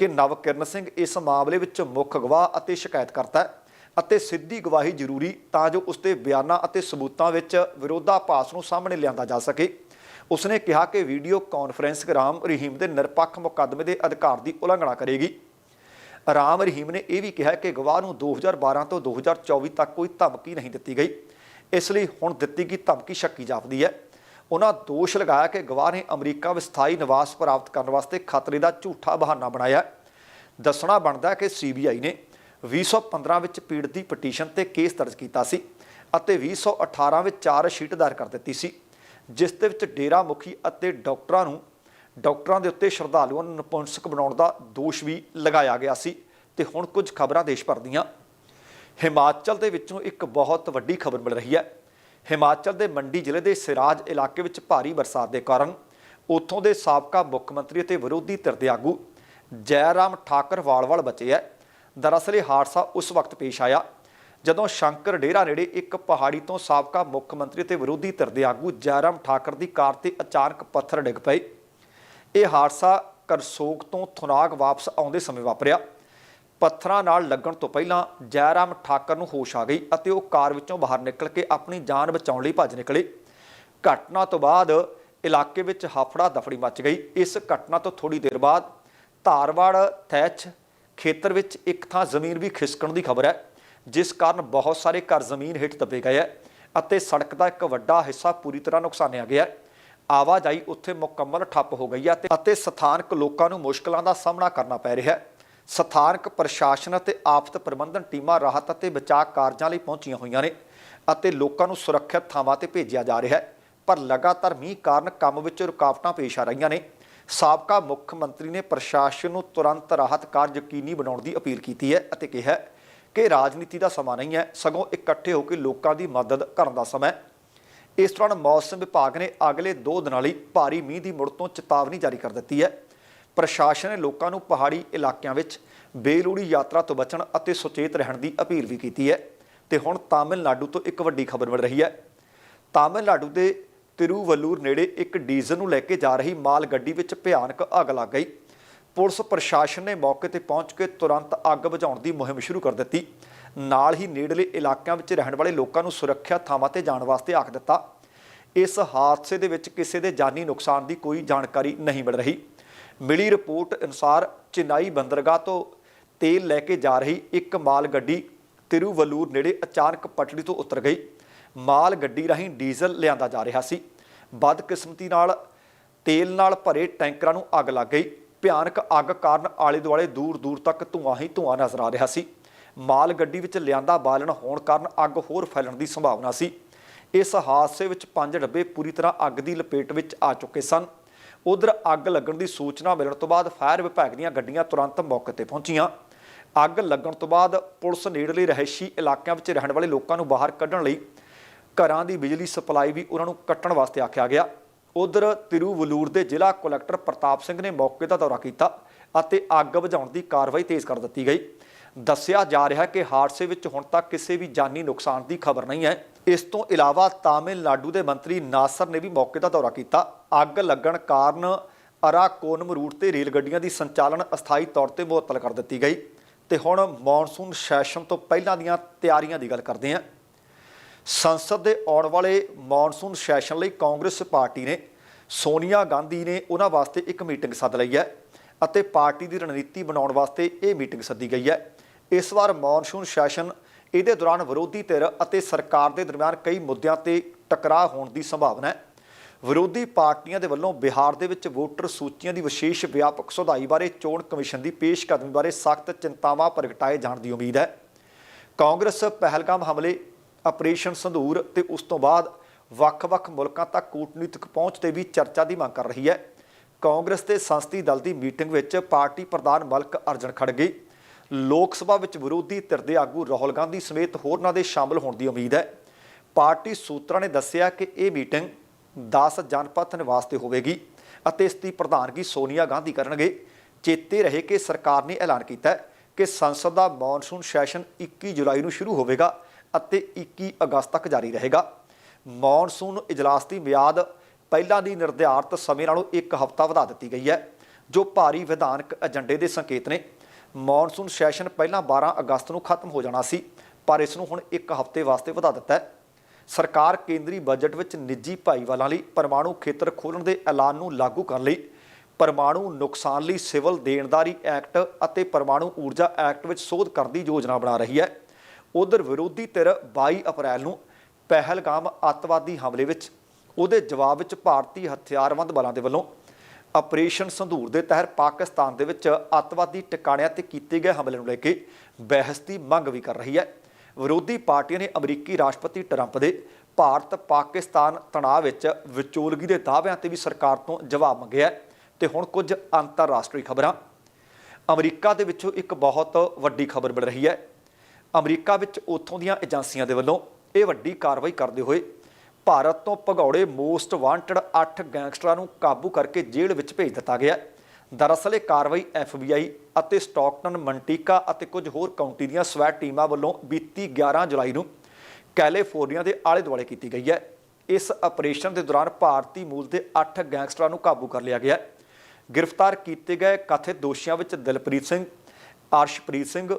ਕਿ ਨਵਕਿਰਨ ਸਿੰਘ ਇਸ ਮਾਮਲੇ ਵਿੱਚ ਮੁੱਖ ਗਵਾਹ ਅਤੇ ਸ਼ਿਕਾਇਤਕਰਤਾ ਹੈ ਅਤੇ ਸਿੱਧੀ ਗਵਾਹੀ ਜ਼ਰੂਰੀ ਤਾਂ ਜੋ ਉਸਦੇ ਬਿਆਨਾਂ ਅਤੇ ਸਬੂਤਾਂ ਵਿੱਚ ਵਿਰੋਧਾਭਾਸ ਨੂੰ ਸਾਹਮਣੇ ਲਿਆਂਦਾ ਜਾ ਸਕੇ। ਉਸਨੇ ਕਿਹਾ ਕਿ ਵੀਡੀਓ ਕਾਨਫਰੰਸ ਰਾਮ ਰਹੀਮ ਦੇ ਨਿਰਪੱਖ ਮੁਕੱਦਮੇ ਦੇ ਅਧਿਕਾਰ ਦੀ ਉਲੰਘਣਾ ਕਰੇਗੀ। ਰਾਮ ਰਹੀਮ ਨੇ ਇਹ ਵੀ ਕਿਹਾ ਕਿ ਗਵਾਹ ਨੂੰ 2012 ਤੋਂ 2024 ਤੱਕ ਕੋਈ ਧਮਕੀ ਨਹੀਂ ਦਿੱਤੀ ਗਈ। ਇਸ ਲਈ ਹੁਣ ਦਿੱਤੀ ਗਈ ਧਮਕੀ ਸ਼ੱਕੀ ਜਾਪਦੀ ਹੈ। ਉਹਨਾਂ ਦੋਸ਼ ਲਗਾਇਆ ਕਿ ਗਵਾਹ ਨੇ ਅਮਰੀਕਾ ਵਿੱਚ ਸਥਾਈ ਨਿਵਾਸ ਪ੍ਰਾਪਤ ਕਰਨ ਵਾਸਤੇ ਖਤਰੇ ਦਾ ਝੂਠਾ ਬਹਾਨਾ ਬਣਾਇਆ ਦੱਸਣਾ ਬਣਦਾ ਹੈ ਕਿ ਸੀਬੀਆਈ ਨੇ 2015 ਵਿੱਚ ਪੀੜਤ ਦੀ ਪਟੀਸ਼ਨ ਤੇ ਕੇਸ ਦਰਜ ਕੀਤਾ ਸੀ ਅਤੇ 2018 ਵਿੱਚ ਚਾਰ ਸ਼ੀਟ ਦਾਇਰ ਕਰ ਦਿੱਤੀ ਸੀ, ਜਿਸ ਦੇ ਵਿੱਚ ਡੇਰਾ ਮੁਖੀ ਅਤੇ ਡਾਕਟਰਾਂ ਨੂੰ, ਡਾਕਟਰਾਂ ਦੇ ਉੱਤੇ ਸ਼ਰਧਾਲੂਆਂ ਨੂੰ ਨਪੁੰਸਕ ਬਣਾਉਣ ਦਾ ਦੋਸ਼ ਵੀ ਲਗਾਇਆ ਗਿਆ ਸੀ। ਤੇ ਹੁਣ ਕੁਝ ਖਬਰਾਂ ਦੇਸ਼ ਭਰ ਦੀਆਂ। ਹਿਮਾਚਲ ਦੇ ਵਿੱਚੋਂ ਇੱਕ ਬਹੁਤ ਵੱਡੀ ਖਬਰ ਮਿਲ ਰਹੀ ਹੈ। ਹਿਮਾਚਲ ਦੇ ਮੰਡੀ ਜ਼ਿਲ੍ਹੇ ਦੇ ਸਿਰਾਜ ਇਲਾਕੇ ਵਿੱਚ ਭਾਰੀ ਬਰਸਾਤ ਦੇ ਕਾਰਨ ਉੱਥੋਂ ਦੇ ਸਾਬਕਾ ਮੁੱਖ ਮੰਤਰੀ ਅਤੇ ਵਿਰੋਧੀ ਧਿਰ ਦੇ ਆਗੂ ਜੈਰਾਮ ਠਾਕਰ ਵਾਲ ਬਚੇ ਹੈ ਦਰਅਸਲ ਇਹ ਹਾਦਸਾ ਉਸ ਵਕਤ ਪੇਸ਼ ਆਇਆ ਜਦੋਂ ਸ਼ੰਕਰ ਡੇਰਾ ਨੇੜੇ ਇੱਕ ਪਹਾੜੀ ਤੋਂ ਸਾਬਕਾ ਮੁੱਖ ਮੰਤਰੀ ਅਤੇ ਵਿਰੋਧੀ ਧਿਰ ਦੇ ਆਗੂ ਜੈਰਾਮ ਠਾਕਰ ਦੀ ਕਾਰ ਤੇ ਅਚਾਨਕ ਪੱਥਰ ਡਿੱਗ ਪਏ। ਇਹ ਹਾਦਸਾ ਕਰਸੋਗ ਤੋਂ ਥੁਨਾਗ ਵਾਪਸ ਆਉਂਦੇ ਸਮੇਂ ਵਾਪਰਿਆ। ਪੱਥਰਾਂ ਨਾਲ ਲੱਗਣ ਤੋਂ ਪਹਿਲਾਂ ਜੈਰਾਮ ਠਾਕਰ ਨੂੰ ਹੋਸ਼ ਆ ਗਈ ਅਤੇ ਉਹ ਕਾਰ ਵਿੱਚੋਂ ਬਾਹਰ ਨਿਕਲ ਕੇ ਆਪਣੀ ਜਾਨ ਬਚਾਉਣ ਲਈ ਭੱਜ ਨਿਕਲੇ। ਘਟਨਾ ਤੋਂ ਬਾਅਦ ਇਲਾਕੇ ਵਿੱਚ ਹਾਫੜਾ ਦਫੜੀ ਮਚ ਗਈ। ਇਸ ਘਟਨਾ ਤੋਂ ਥੋੜੀ ਦੇਰ ਬਾਅਦ ਧਾਰਵਾੜ, ਥੈਚ ਖੇਤਰ ਵਿੱਚ ਇੱਕ ਥਾਂ ਜ਼ਮੀਨ ਵੀ ਖਿਸਕਣ ਦੀ ਖਬਰ ਹੈ, ਜਿਸ ਕਾਰਨ ਬਹੁਤ ਸਾਰੇ ਘਰ ਜ਼ਮੀਨ ਹੇਠ ਦੱਬੇ ਗਏ ਹੈ ਅਤੇ ਸੜਕ ਦਾ ਇੱਕ ਵੱਡਾ ਹਿੱਸਾ ਪੂਰੀ ਤਰ੍ਹਾਂ ਨੁਕਸਾਨਿਆ ਗਿਆ ਆਵਾਜਾਈ ਉੱਥੇ ਮੁਕੰਮਲ ਠੱਪ ਹੋ ਗਈ ਹੈ ਅਤੇ ਸਥਾਨਕ ਲੋਕਾਂ ਨੂੰ ਮੁਸ਼ਕਲਾਂ ਦਾ ਸਾਹਮਣਾ ਕਰਨਾ ਪੈ ਰਿਹਾ ਹੈ। ਸਥਾਨਕ ਪ੍ਰਸ਼ਾਸਨ ਅਤੇ ਆਫਤ ਪ੍ਰਬੰਧਨ ਟੀਮਾਂ ਰਾਹਤ ਅਤੇ ਬਚਾਅ ਕਾਰਜਾਂ ਲਈ ਪਹੁੰਚੀਆਂ ਹੋਈਆਂ ਨੇ ਅਤੇ ਲੋਕਾਂ ਨੂੰ ਸੁਰੱਖਿਅਤ ਥਾਵਾਂ ਤੇ ਭੇਜਿਆ ਜਾ ਰਿਹਾ ਹੈ। ਪਰ ਲਗਾਤਾਰ ਮੀਂਹ ਕਾਰਨ ਕੰਮ ਵਿੱਚ ਰੁਕਾਵਟਾਂ ਪੇਸ਼ ਆ ਰਹੀਆਂ ਨੇ। ਸਾਬਕਾ ਮੁੱਖ ਮੰਤਰੀ ਨੇ ਪ੍ਰਸ਼ਾਸਨ ਨੂੰ ਤੁਰੰਤ ਰਾਹਤ ਕਾਰਜ ਯਕੀਨੀ ਬਣਾਉਣ ਦੀ ਅਪੀਲ ਕੀਤੀ ਹੈ ਅਤੇ ਕਿਹਾ ਕਿ ਰਾਜਨੀਤੀ ਦਾ ਸਮਾਂ ਨਹੀਂ ਹੈ, ਸਗੋਂ ਇਕੱਠੇ ਹੋ ਕੇ ਲੋਕਾਂ ਦੀ ਮਦਦ ਕਰਨ ਦਾ ਸਮਾਂ ਹੈ। ਇਸ ਦੌਰਾਨ ਮੌਸਮ ਵਿਭਾਗ ਨੇ ਅਗਲੇ 2 ਦਿਨਾਂ ਲਈ ਭਾਰੀ ਮੀਂਹ ਦੀ ਮੁੜ ਤੋਂ ਚੇਤਾਵਨੀ ਜਾਰੀ ਕਰ ਦਿੱਤੀ ਹੈ। ਪ੍ਰਸ਼ਾਸਨ ਨੇ ਲੋਕਾਂ ਨੂੰ ਪਹਾੜੀ ਇਲਾਕਿਆਂ ਵਿੱਚ ਬੇਲੋੜੀ ਯਾਤਰਾ ਤੋਂ ਬਚਣ ਅਤੇ ਸੁਚੇਤ ਰਹਿਣ ਦੀ ਅਪੀਲ ਵੀ ਕੀਤੀ ਹੈ। ਤੇ ਹੁਣ ਤਾਮਿਲਨਾਡੂ ਤੋਂ ਇੱਕ ਵੱਡੀ ਖਬਰ ਮਿਲ ਰਹੀ ਹੈ। ਤਾਮਿਲਨਾਡੂ ਦੇ ਤਿਰੂਵਲੂਰ ਨੇੜੇ ਇੱਕ ਡੀਜ਼ਲ ਨੂੰ ਲੈ ਕੇ ਜਾ ਰਹੀ ਮਾਲ ਗੱਡੀ ਵਿੱਚ ਭਿਆਨਕ ਅੱਗ ਲੱਗ ਗਈ। ਪੁਲਿਸ ਪ੍ਰਸ਼ਾਸਨ ਨੇ ਮੌਕੇ ਤੇ ਪਹੁੰਚ ਕੇ ਤੁਰੰਤ ਅੱਗ ਬੁਝਾਉਣ ਦੀ ਮੁਹਿੰਮ ਸ਼ੁਰੂ ਕਰ ਦਿੱਤੀ। ਨਾਲ ਹੀ ਨੇੜਲੇ ਇਲਾਕਿਆਂ ਵਿੱਚ ਰਹਿਣ ਵਾਲੇ ਲੋਕਾਂ ਨੂੰ ਸੁਰੱਖਿਅਤ ਥਾਵਾਂ ਤੇ ਜਾਣ ਵਾਸਤੇ ਆਖ ਦਿੱਤਾ। ਇਸ ਹਾਦਸੇ ਦੇ ਵਿੱਚ ਕਿਸੇ ਦੇ ਜਾਨੀ ਨੁਕਸਾਨ ਦੀ ਕੋਈ ਜਾਣਕਾਰੀ ਨਹੀਂ ਮਿਲ ਰਹੀ। ਮਿਲੀ ਰਿਪੋਰਟ ਅਨੁਸਾਰ ਚੇਨਈ ਬੰਦਰਗਾਹ ਤੋਂ ਤੇਲ ਲੈ ਕੇ ਜਾ ਰਹੀ ਇੱਕ ਮਾਲ ਗੱਡੀ ਤਿਰੂਵਲੂਰ ਨੇੜੇ ਅਚਾਨਕ ਪਟੜੀ ਤੋਂ ਉਤਰ ਗਈ। ਮਾਲ ਗੱਡੀ ਰਾਹੀਂ ਡੀਜ਼ਲ ਲਿਆਂਦਾ ਜਾ ਰਿਹਾ ਸੀ। ਬਦਕਿਸਮਤੀ ਨਾਲ ਤੇਲ ਨਾਲ ਭਰੇ ਟੈਂਕਰਾਂ ਨੂੰ ਅੱਗ ਲੱਗ ਗਈ। ਭਿਆਨਕ ਅੱਗ ਕਾਰਨ ਆਲੇ ਦੁਆਲੇ ਦੂਰ ਦੂਰ ਤੱਕ ਧੂਆਂ ਹੀ ਧੂਆਂ ਨਜ਼ਰ ਆ ਰਿਹਾ ਸੀ। ਮਾਲ ਗੱਡੀ ਵਿੱਚ ਲਿਆਂਦਾ ਬਾਲਣ ਹੋਣ ਕਾਰਨ ਅੱਗ ਹੋਰ ਫੈਲਣ ਦੀ ਸੰਭਾਵਨਾ ਸੀ। ਇਸ ਹਾਦਸੇ ਵਿੱਚ ਪੰਜ ਡੱਬੇ ਪੂਰੀ ਤਰ੍ਹਾਂ ਅੱਗ ਦੀ ਲਪੇਟ ਵਿੱਚ ਆ ਚੁੱਕੇ ਸਨ। ਉਧਰ ਅੱਗ ਲੱਗਣ ਦੀ ਸੂਚਨਾ ਮਿਲਣ ਤੋਂ ਬਾਅਦ ਫਾਇਰ ਵਿਭਾਗ ਦੀਆਂ ਗੱਡੀਆਂ ਤੁਰੰਤ ਮੌਕੇ ਤੇ ਪਹੁੰਚੀਆਂ। ਅੱਗ ਲੱਗਣ ਤੋਂ ਬਾਅਦ ਪੁਲਿਸ ਨੇੜਲੇ ਰਹਿਸ਼ੀ ਇਲਾਕਿਆਂ ਵਿੱਚ ਰਹਿਣ ਵਾਲੇ ਲੋਕਾਂ ਨੂੰ ਬਾਹਰ ਕੱਢਣ ਲਈ ਘਰਾਂ ਦੀ ਬਿਜਲੀ ਸਪਲਾਈ ਵੀ ਉਹਨਾਂ ਨੂੰ ਕੱਟਣ ਵਾਸਤੇ ਆਖਿਆ ਗਿਆ। ਉਧਰ ਤਿਰੂਵਲੂਰ ਦੇ ਜ਼ਿਲ੍ਹਾ ਕਲੈਕਟਰ ਪ੍ਰਤਾਪ ਸਿੰਘ ਨੇ ਮੌਕੇ ਦਾ ਦੌਰਾ ਕੀਤਾ ਅਤੇ ਅੱਗ ਬੁਝਾਉਣ ਦੀ ਕਾਰਵਾਈ ਤੇਜ਼ ਕਰ ਦਿੱਤੀ ਗਈ। ਦੱਸਿਆ ਜਾ ਰਿਹਾ ਹੈ ਕਿ ਹਾਦਸੇ ਵਿੱਚ ਹੁਣ ਤੱਕ ਕਿਸੇ ਵੀ ਜਾਨੀ ਨੁਕਸਾਨ ਦੀ ਖਬਰ ਨਹੀਂ ਹੈ। ਇਸ ਤੋਂ ਇਲਾਵਾ ਤਾਮਿਲਨਾਡੂ ਦੇ ਮੰਤਰੀ ਨਾਸਰ ਨੇ ਵੀ ਮੌਕੇ ਦਾ ਦੌਰਾ ਕੀਤਾ। ਅੱਗ ਲੱਗਣ ਕਾਰਨ ਅਰਾਕੋਨਮ ਰੂਟ ਤੇ ਰੇਲ ਗੱਡੀਆਂ ਦੀ ਸੰਚਾਲਨ ਅਸਥਾਈ ਤੌਰ ਤੇ ਮੁਅੱਤਲ ਕਰ ਦਿੱਤੀ ਗਈ। ਤੇ ਹੁਣ ਮੌਨਸੂਨ ਸੈਸ਼ਨ ਤੋਂ ਪਹਿਲਾਂ ਦੀਆਂ ਤਿਆਰੀਆਂ ਦੀ ਗੱਲ ਕਰਦੇ ਹਾਂ। ਸੰਸਦ ਦੇ ਆਉਣ ਵਾਲੇ ਮੌਨਸੂਨ ਸੈਸ਼ਨ ਲਈ ਕਾਂਗਰਸ ਪਾਰਟੀ ਨੇ ਸੋਨੀਆ ਗਾਂਧੀ ਨੇ ਉਹਨਾਂ ਵਾਸਤੇ ਇੱਕ ਮੀਟਿੰਗ ਸੱਦ ਲਈ ਹੈ ਅਤੇ ਪਾਰਟੀ ਦੀ ਰਣਨੀਤੀ ਬਣਾਉਣ ਵਾਸਤੇ ਇਹ ਮੀਟਿੰਗ ਸੱਦੀ ਗਈ ਹੈ। ਇਸ ਵਾਰ ਮੌਨਸੂਨ ਸੈਸ਼ਨ ਇਹਦੇ ਦੌਰਾਨ ਵਿਰੋਧੀ ਧਿਰ ਅਤੇ ਸਰਕਾਰ ਦੇ ਦਰਮਿਆਨ ਕਈ ਮੁੱਦਿਆਂ ਤੇ ਟਕਰਾਅ ਹੋਣ ਦੀ ਸੰਭਾਵਨਾ ਹੈ। ਵਿਰੋਧੀ ਪਾਰਟੀਆਂ ਦੇ ਵੱਲੋਂ ਬਿਹਾਰ ਦੇ ਵਿੱਚ ਵੋਟਰ ਸੂਚੀਆਂ ਦੀ ਵਿਸ਼ੇਸ਼ ਵਿਆਪਕ ਸੁਧਾਈ ਬਾਰੇ ਚੋਣ ਕਮਿਸ਼ਨ ਦੀ ਪੇਸ਼ਕਦਮੀ ਬਾਰੇ ਸਖਤ ਚਿੰਤਾਵਾਂ ਪ੍ਰਗਟਾਏ ਜਾਣ ਦੀ ਉਮੀਦ ਹੈ। ਕਾਂਗਰਸ ਪਹਿਲਗਾਮ ਹਮਲੇ, ਆਪਰੇਸ਼ਨ ਸੰਧੂਰ ਤੇ ਉਸ ਤੋਂ ਬਾਅਦ ਵੱਖ-ਵੱਖ ਮੁਲਕਾਂ ਤੱਕ ਕੂਟਨੀਤਿਕ ਪਹੁੰਚ ਤੇ ਵੀ ਚਰਚਾ ਦੀ ਮੰਗ ਕਰ ਰਹੀ ਹੈ। ਕਾਂਗਰਸ ਦੇ ਸੰਸਦੀ ਦਲ ਦੀ ਮੀਟਿੰਗ ਵਿੱਚ ਪਾਰਟੀ ਪ੍ਰਧਾਨ ਮਲਕ ਅਰਜਨ ਖੜਗੇ ਲੋਕ ਸਭਾ ਵਿੱਚ ਵਿਰੋਧੀ ਧਿਰ ਦੇ ਆਗੂ ਰਾਹੁਲ ਗਾਂਧੀ ਸਮੇਤ ਹੋਰਨਾਂ ਦੇ ਸ਼ਾਮਲ ਹੋਣ ਦੀ ਉਮੀਦ ਹੈ। ਪਾਰਟੀ ਸੂਤਰਾਂ ਨੇ ਦੱਸਿਆ ਕਿ ਇਹ ਮੀਟਿੰਗ 10 ਜਨਪਥ ਨਿਵਾਸ ਤੇ ਹੋਵੇਗੀ ਅਤੇ ਇਸ ਦੀ ਪ੍ਰਧਾਨਗੀ ਸੋਨੀਆ ਗਾਂਧੀ ਕਰਨਗੇ। ਚੇਤੇ ਰਹੇ ਕਿ ਸਰਕਾਰ ਨੇ ਐਲਾਨ ਕੀਤਾ ਹੈ ਕਿ ਸੰਸਦ ਦਾ ਮੌਨਸੂਨ ਸੈਸ਼ਨ 21 ਜੁਲਾਈ ਨੂੰ ਸ਼ੁਰੂ ਹੋਵੇਗਾ ਅਤੇ 21 ਅਗਸਤ ਤੱਕ ਜਾਰੀ ਰਹੇਗਾ। ਮੌਨਸੂਨ ਇਜਲਾਸ ਦੀ ਮਿਆਦ ਪਹਿਲਾਂ ਦੀ ਨਿਰਧਾਰਤ ਸਮੇਂ ਨਾਲੋਂ ਇੱਕ ਹਫ਼ਤਾ ਵਧਾ ਦਿੱਤੀ ਗਈ ਹੈ, ਜੋ ਭਾਰੀ ਵਿਧਾਨਕ ਏਜੰਡੇ ਦੇ ਸੰਕੇਤ ਨੇ। ਮੌਨਸੂਨ ਸੈਸ਼ਨ ਪਹਿਲਾਂ 12 ਅਗਸਤ ਨੂੰ ਖਤਮ ਹੋ ਜਾਣਾ ਸੀ, ਪਰ ਇਸ ਨੂੰ ਹੁਣ ਇੱਕ ਹਫ਼ਤੇ ਵਾਸਤੇ ਵਧਾ ਦਿੱਤਾ ਹੈ। ਸਰਕਾਰ ਕੇਂਦਰੀ ਬਜਟ ਵਿੱਚ ਨਿੱਜੀ ਭਾਈਵਾਲਾਂ ਲਈ ਪਰਮਾਣੂ ਖੇਤਰ ਖੋਲ੍ਹਣ ਦੇ ਐਲਾਨ ਨੂੰ ਲਾਗੂ ਕਰਨ ਲਈ ਪਰਮਾਣੂ ਨੁਕਸਾਨ ਲਈ ਸਿਵਲ ਦੇਣਦਾਰੀ ਐਕਟ ਅਤੇ ਪਰਮਾਣੂ ਊਰਜਾ ਐਕਟ ਵਿੱਚ ਸੋਧ ਕਰਨ ਦੀ ਯੋਜਨਾ ਬਣਾ ਰਹੀ ਹੈ। ਉਧਰ ਵਿਰੋਧੀ ਧਿਰ 22 ਅਪ੍ਰੈਲ ਨੂੰ ਪਹਿਲਗਾਮ ਅੱਤਵਾਦੀ ਹਮਲੇ ਵਿੱਚ ਉਹਦੇ ਜਵਾਬ ਵਿੱਚ ਭਾਰਤੀ ਹਥਿਆਰਬੰਦ ਬਲਾਂ ਦੇ ਵੱਲੋਂ ਆਪਰੇਸ਼ਨ ਸੰਧੂਰ ਦੇ ਤਹਿਤ ਪਾਕਿਸਤਾਨ ਦੇ ਵਿੱਚ ਅੱਤਵਾਦੀ ਟਿਕਾਣਿਆਂ ਤੇ ਕੀਤੇ ਗਏ ਹਮਲੇ ਨੂੰ ਲੈ ਕੇ ਬਹਿਸ ਦੀ ਮੰਗ ਵੀ ਕਰ ਰਹੀ ਹੈ। ਵਿਰੋਧੀ ਪਾਰਟੀਆਂ ਨੇ ਅਮਰੀਕੀ ਰਾਸ਼ਟਰਪਤੀ ਟਰੰਪ ਦੇ ਭਾਰਤ ਪਾਕਿਸਤਾਨ ਤਣਾਅ ਵਿੱਚ ਵਿਚੋਲਗੀ ਦੇ ਦਾਅਵਿਆਂ ਤੇ ਵੀ ਸਰਕਾਰ ਤੋਂ ਜਵਾਬ ਮੰਗਿਆ ਹੈ। ਤੇ ਹੁਣ ਕੁਝ ਅੰਤਰਰਾਸ਼ਟਰੀ ਖਬਰਾਂ। ਅਮਰੀਕਾ ਦੇ ਵਿੱਚੋਂ ਇੱਕ ਬਹੁਤ ਵੱਡੀ ਖਬਰ ਮਿਲ ਰਹੀ ਹੈ। ਅਮਰੀਕਾ ਵਿੱਚ ਉੱਥੋਂ ਦੀਆਂ ਏਜੰਸੀਆਂ ਦੇ ਵੱਲੋਂ ਇਹ ਵੱਡੀ ਕਾਰਵਾਈ ਕਰਦੇ ਹੋਏ ਭਾਰਤ ਤੋਂ ਭਗੌੜੇ ਮੋਸਟ ਵਾਂਟਡ 8 ਗੈਂਗਸਟਰਾਂ ਨੂੰ ਕਾਬੂ ਕਰਕੇ ਜੇਲ੍ਹ ਵਿੱਚ ਭੇਜ ਦਿੱਤਾ ਗਿਆ ਹੈ। ਦਰਅਸਲ ਇਹ ਕਾਰਵਾਈ FBI ਅਤੇ ਸਟਾਕਟਨ, ਮੰਟੀਕਾ ਅਤੇ ਕੁਝ ਹੋਰ ਕਾਉਂਟੀ ਦੀਆਂ ਸਵੈ ਟੀਮਾਂ ਵੱਲੋਂ ਬੀਤੀ 11 ਜੁਲਾਈ ਨੂੰ ਕੈਲੀਫੋਰਨੀਆ ਦੇ ਆਲੇ-ਦੁਆਲੇ ਕੀਤੀ ਗਈ ਹੈ। ਇਸ ਆਪਰੇਸ਼ਨ ਦੇ ਦੌਰਾਨ ਭਾਰਤੀ ਮੂਲ ਦੇ 8 ਗੈਂਗਸਟਰਾਂ ਨੂੰ ਕਾਬੂ ਕਰ ਲਿਆ ਗਿਆ ਗ੍ਰਿਫਤਾਰ ਕੀਤੇ ਗਏ ਕਥਿਤ ਦੋਸ਼ੀਆਂ ਵਿੱਚ ਦਿਲਪ੍ਰੀਤ ਸਿੰਘ, ਅਰਸ਼ਪ੍ਰੀਤ ਸਿੰਘ,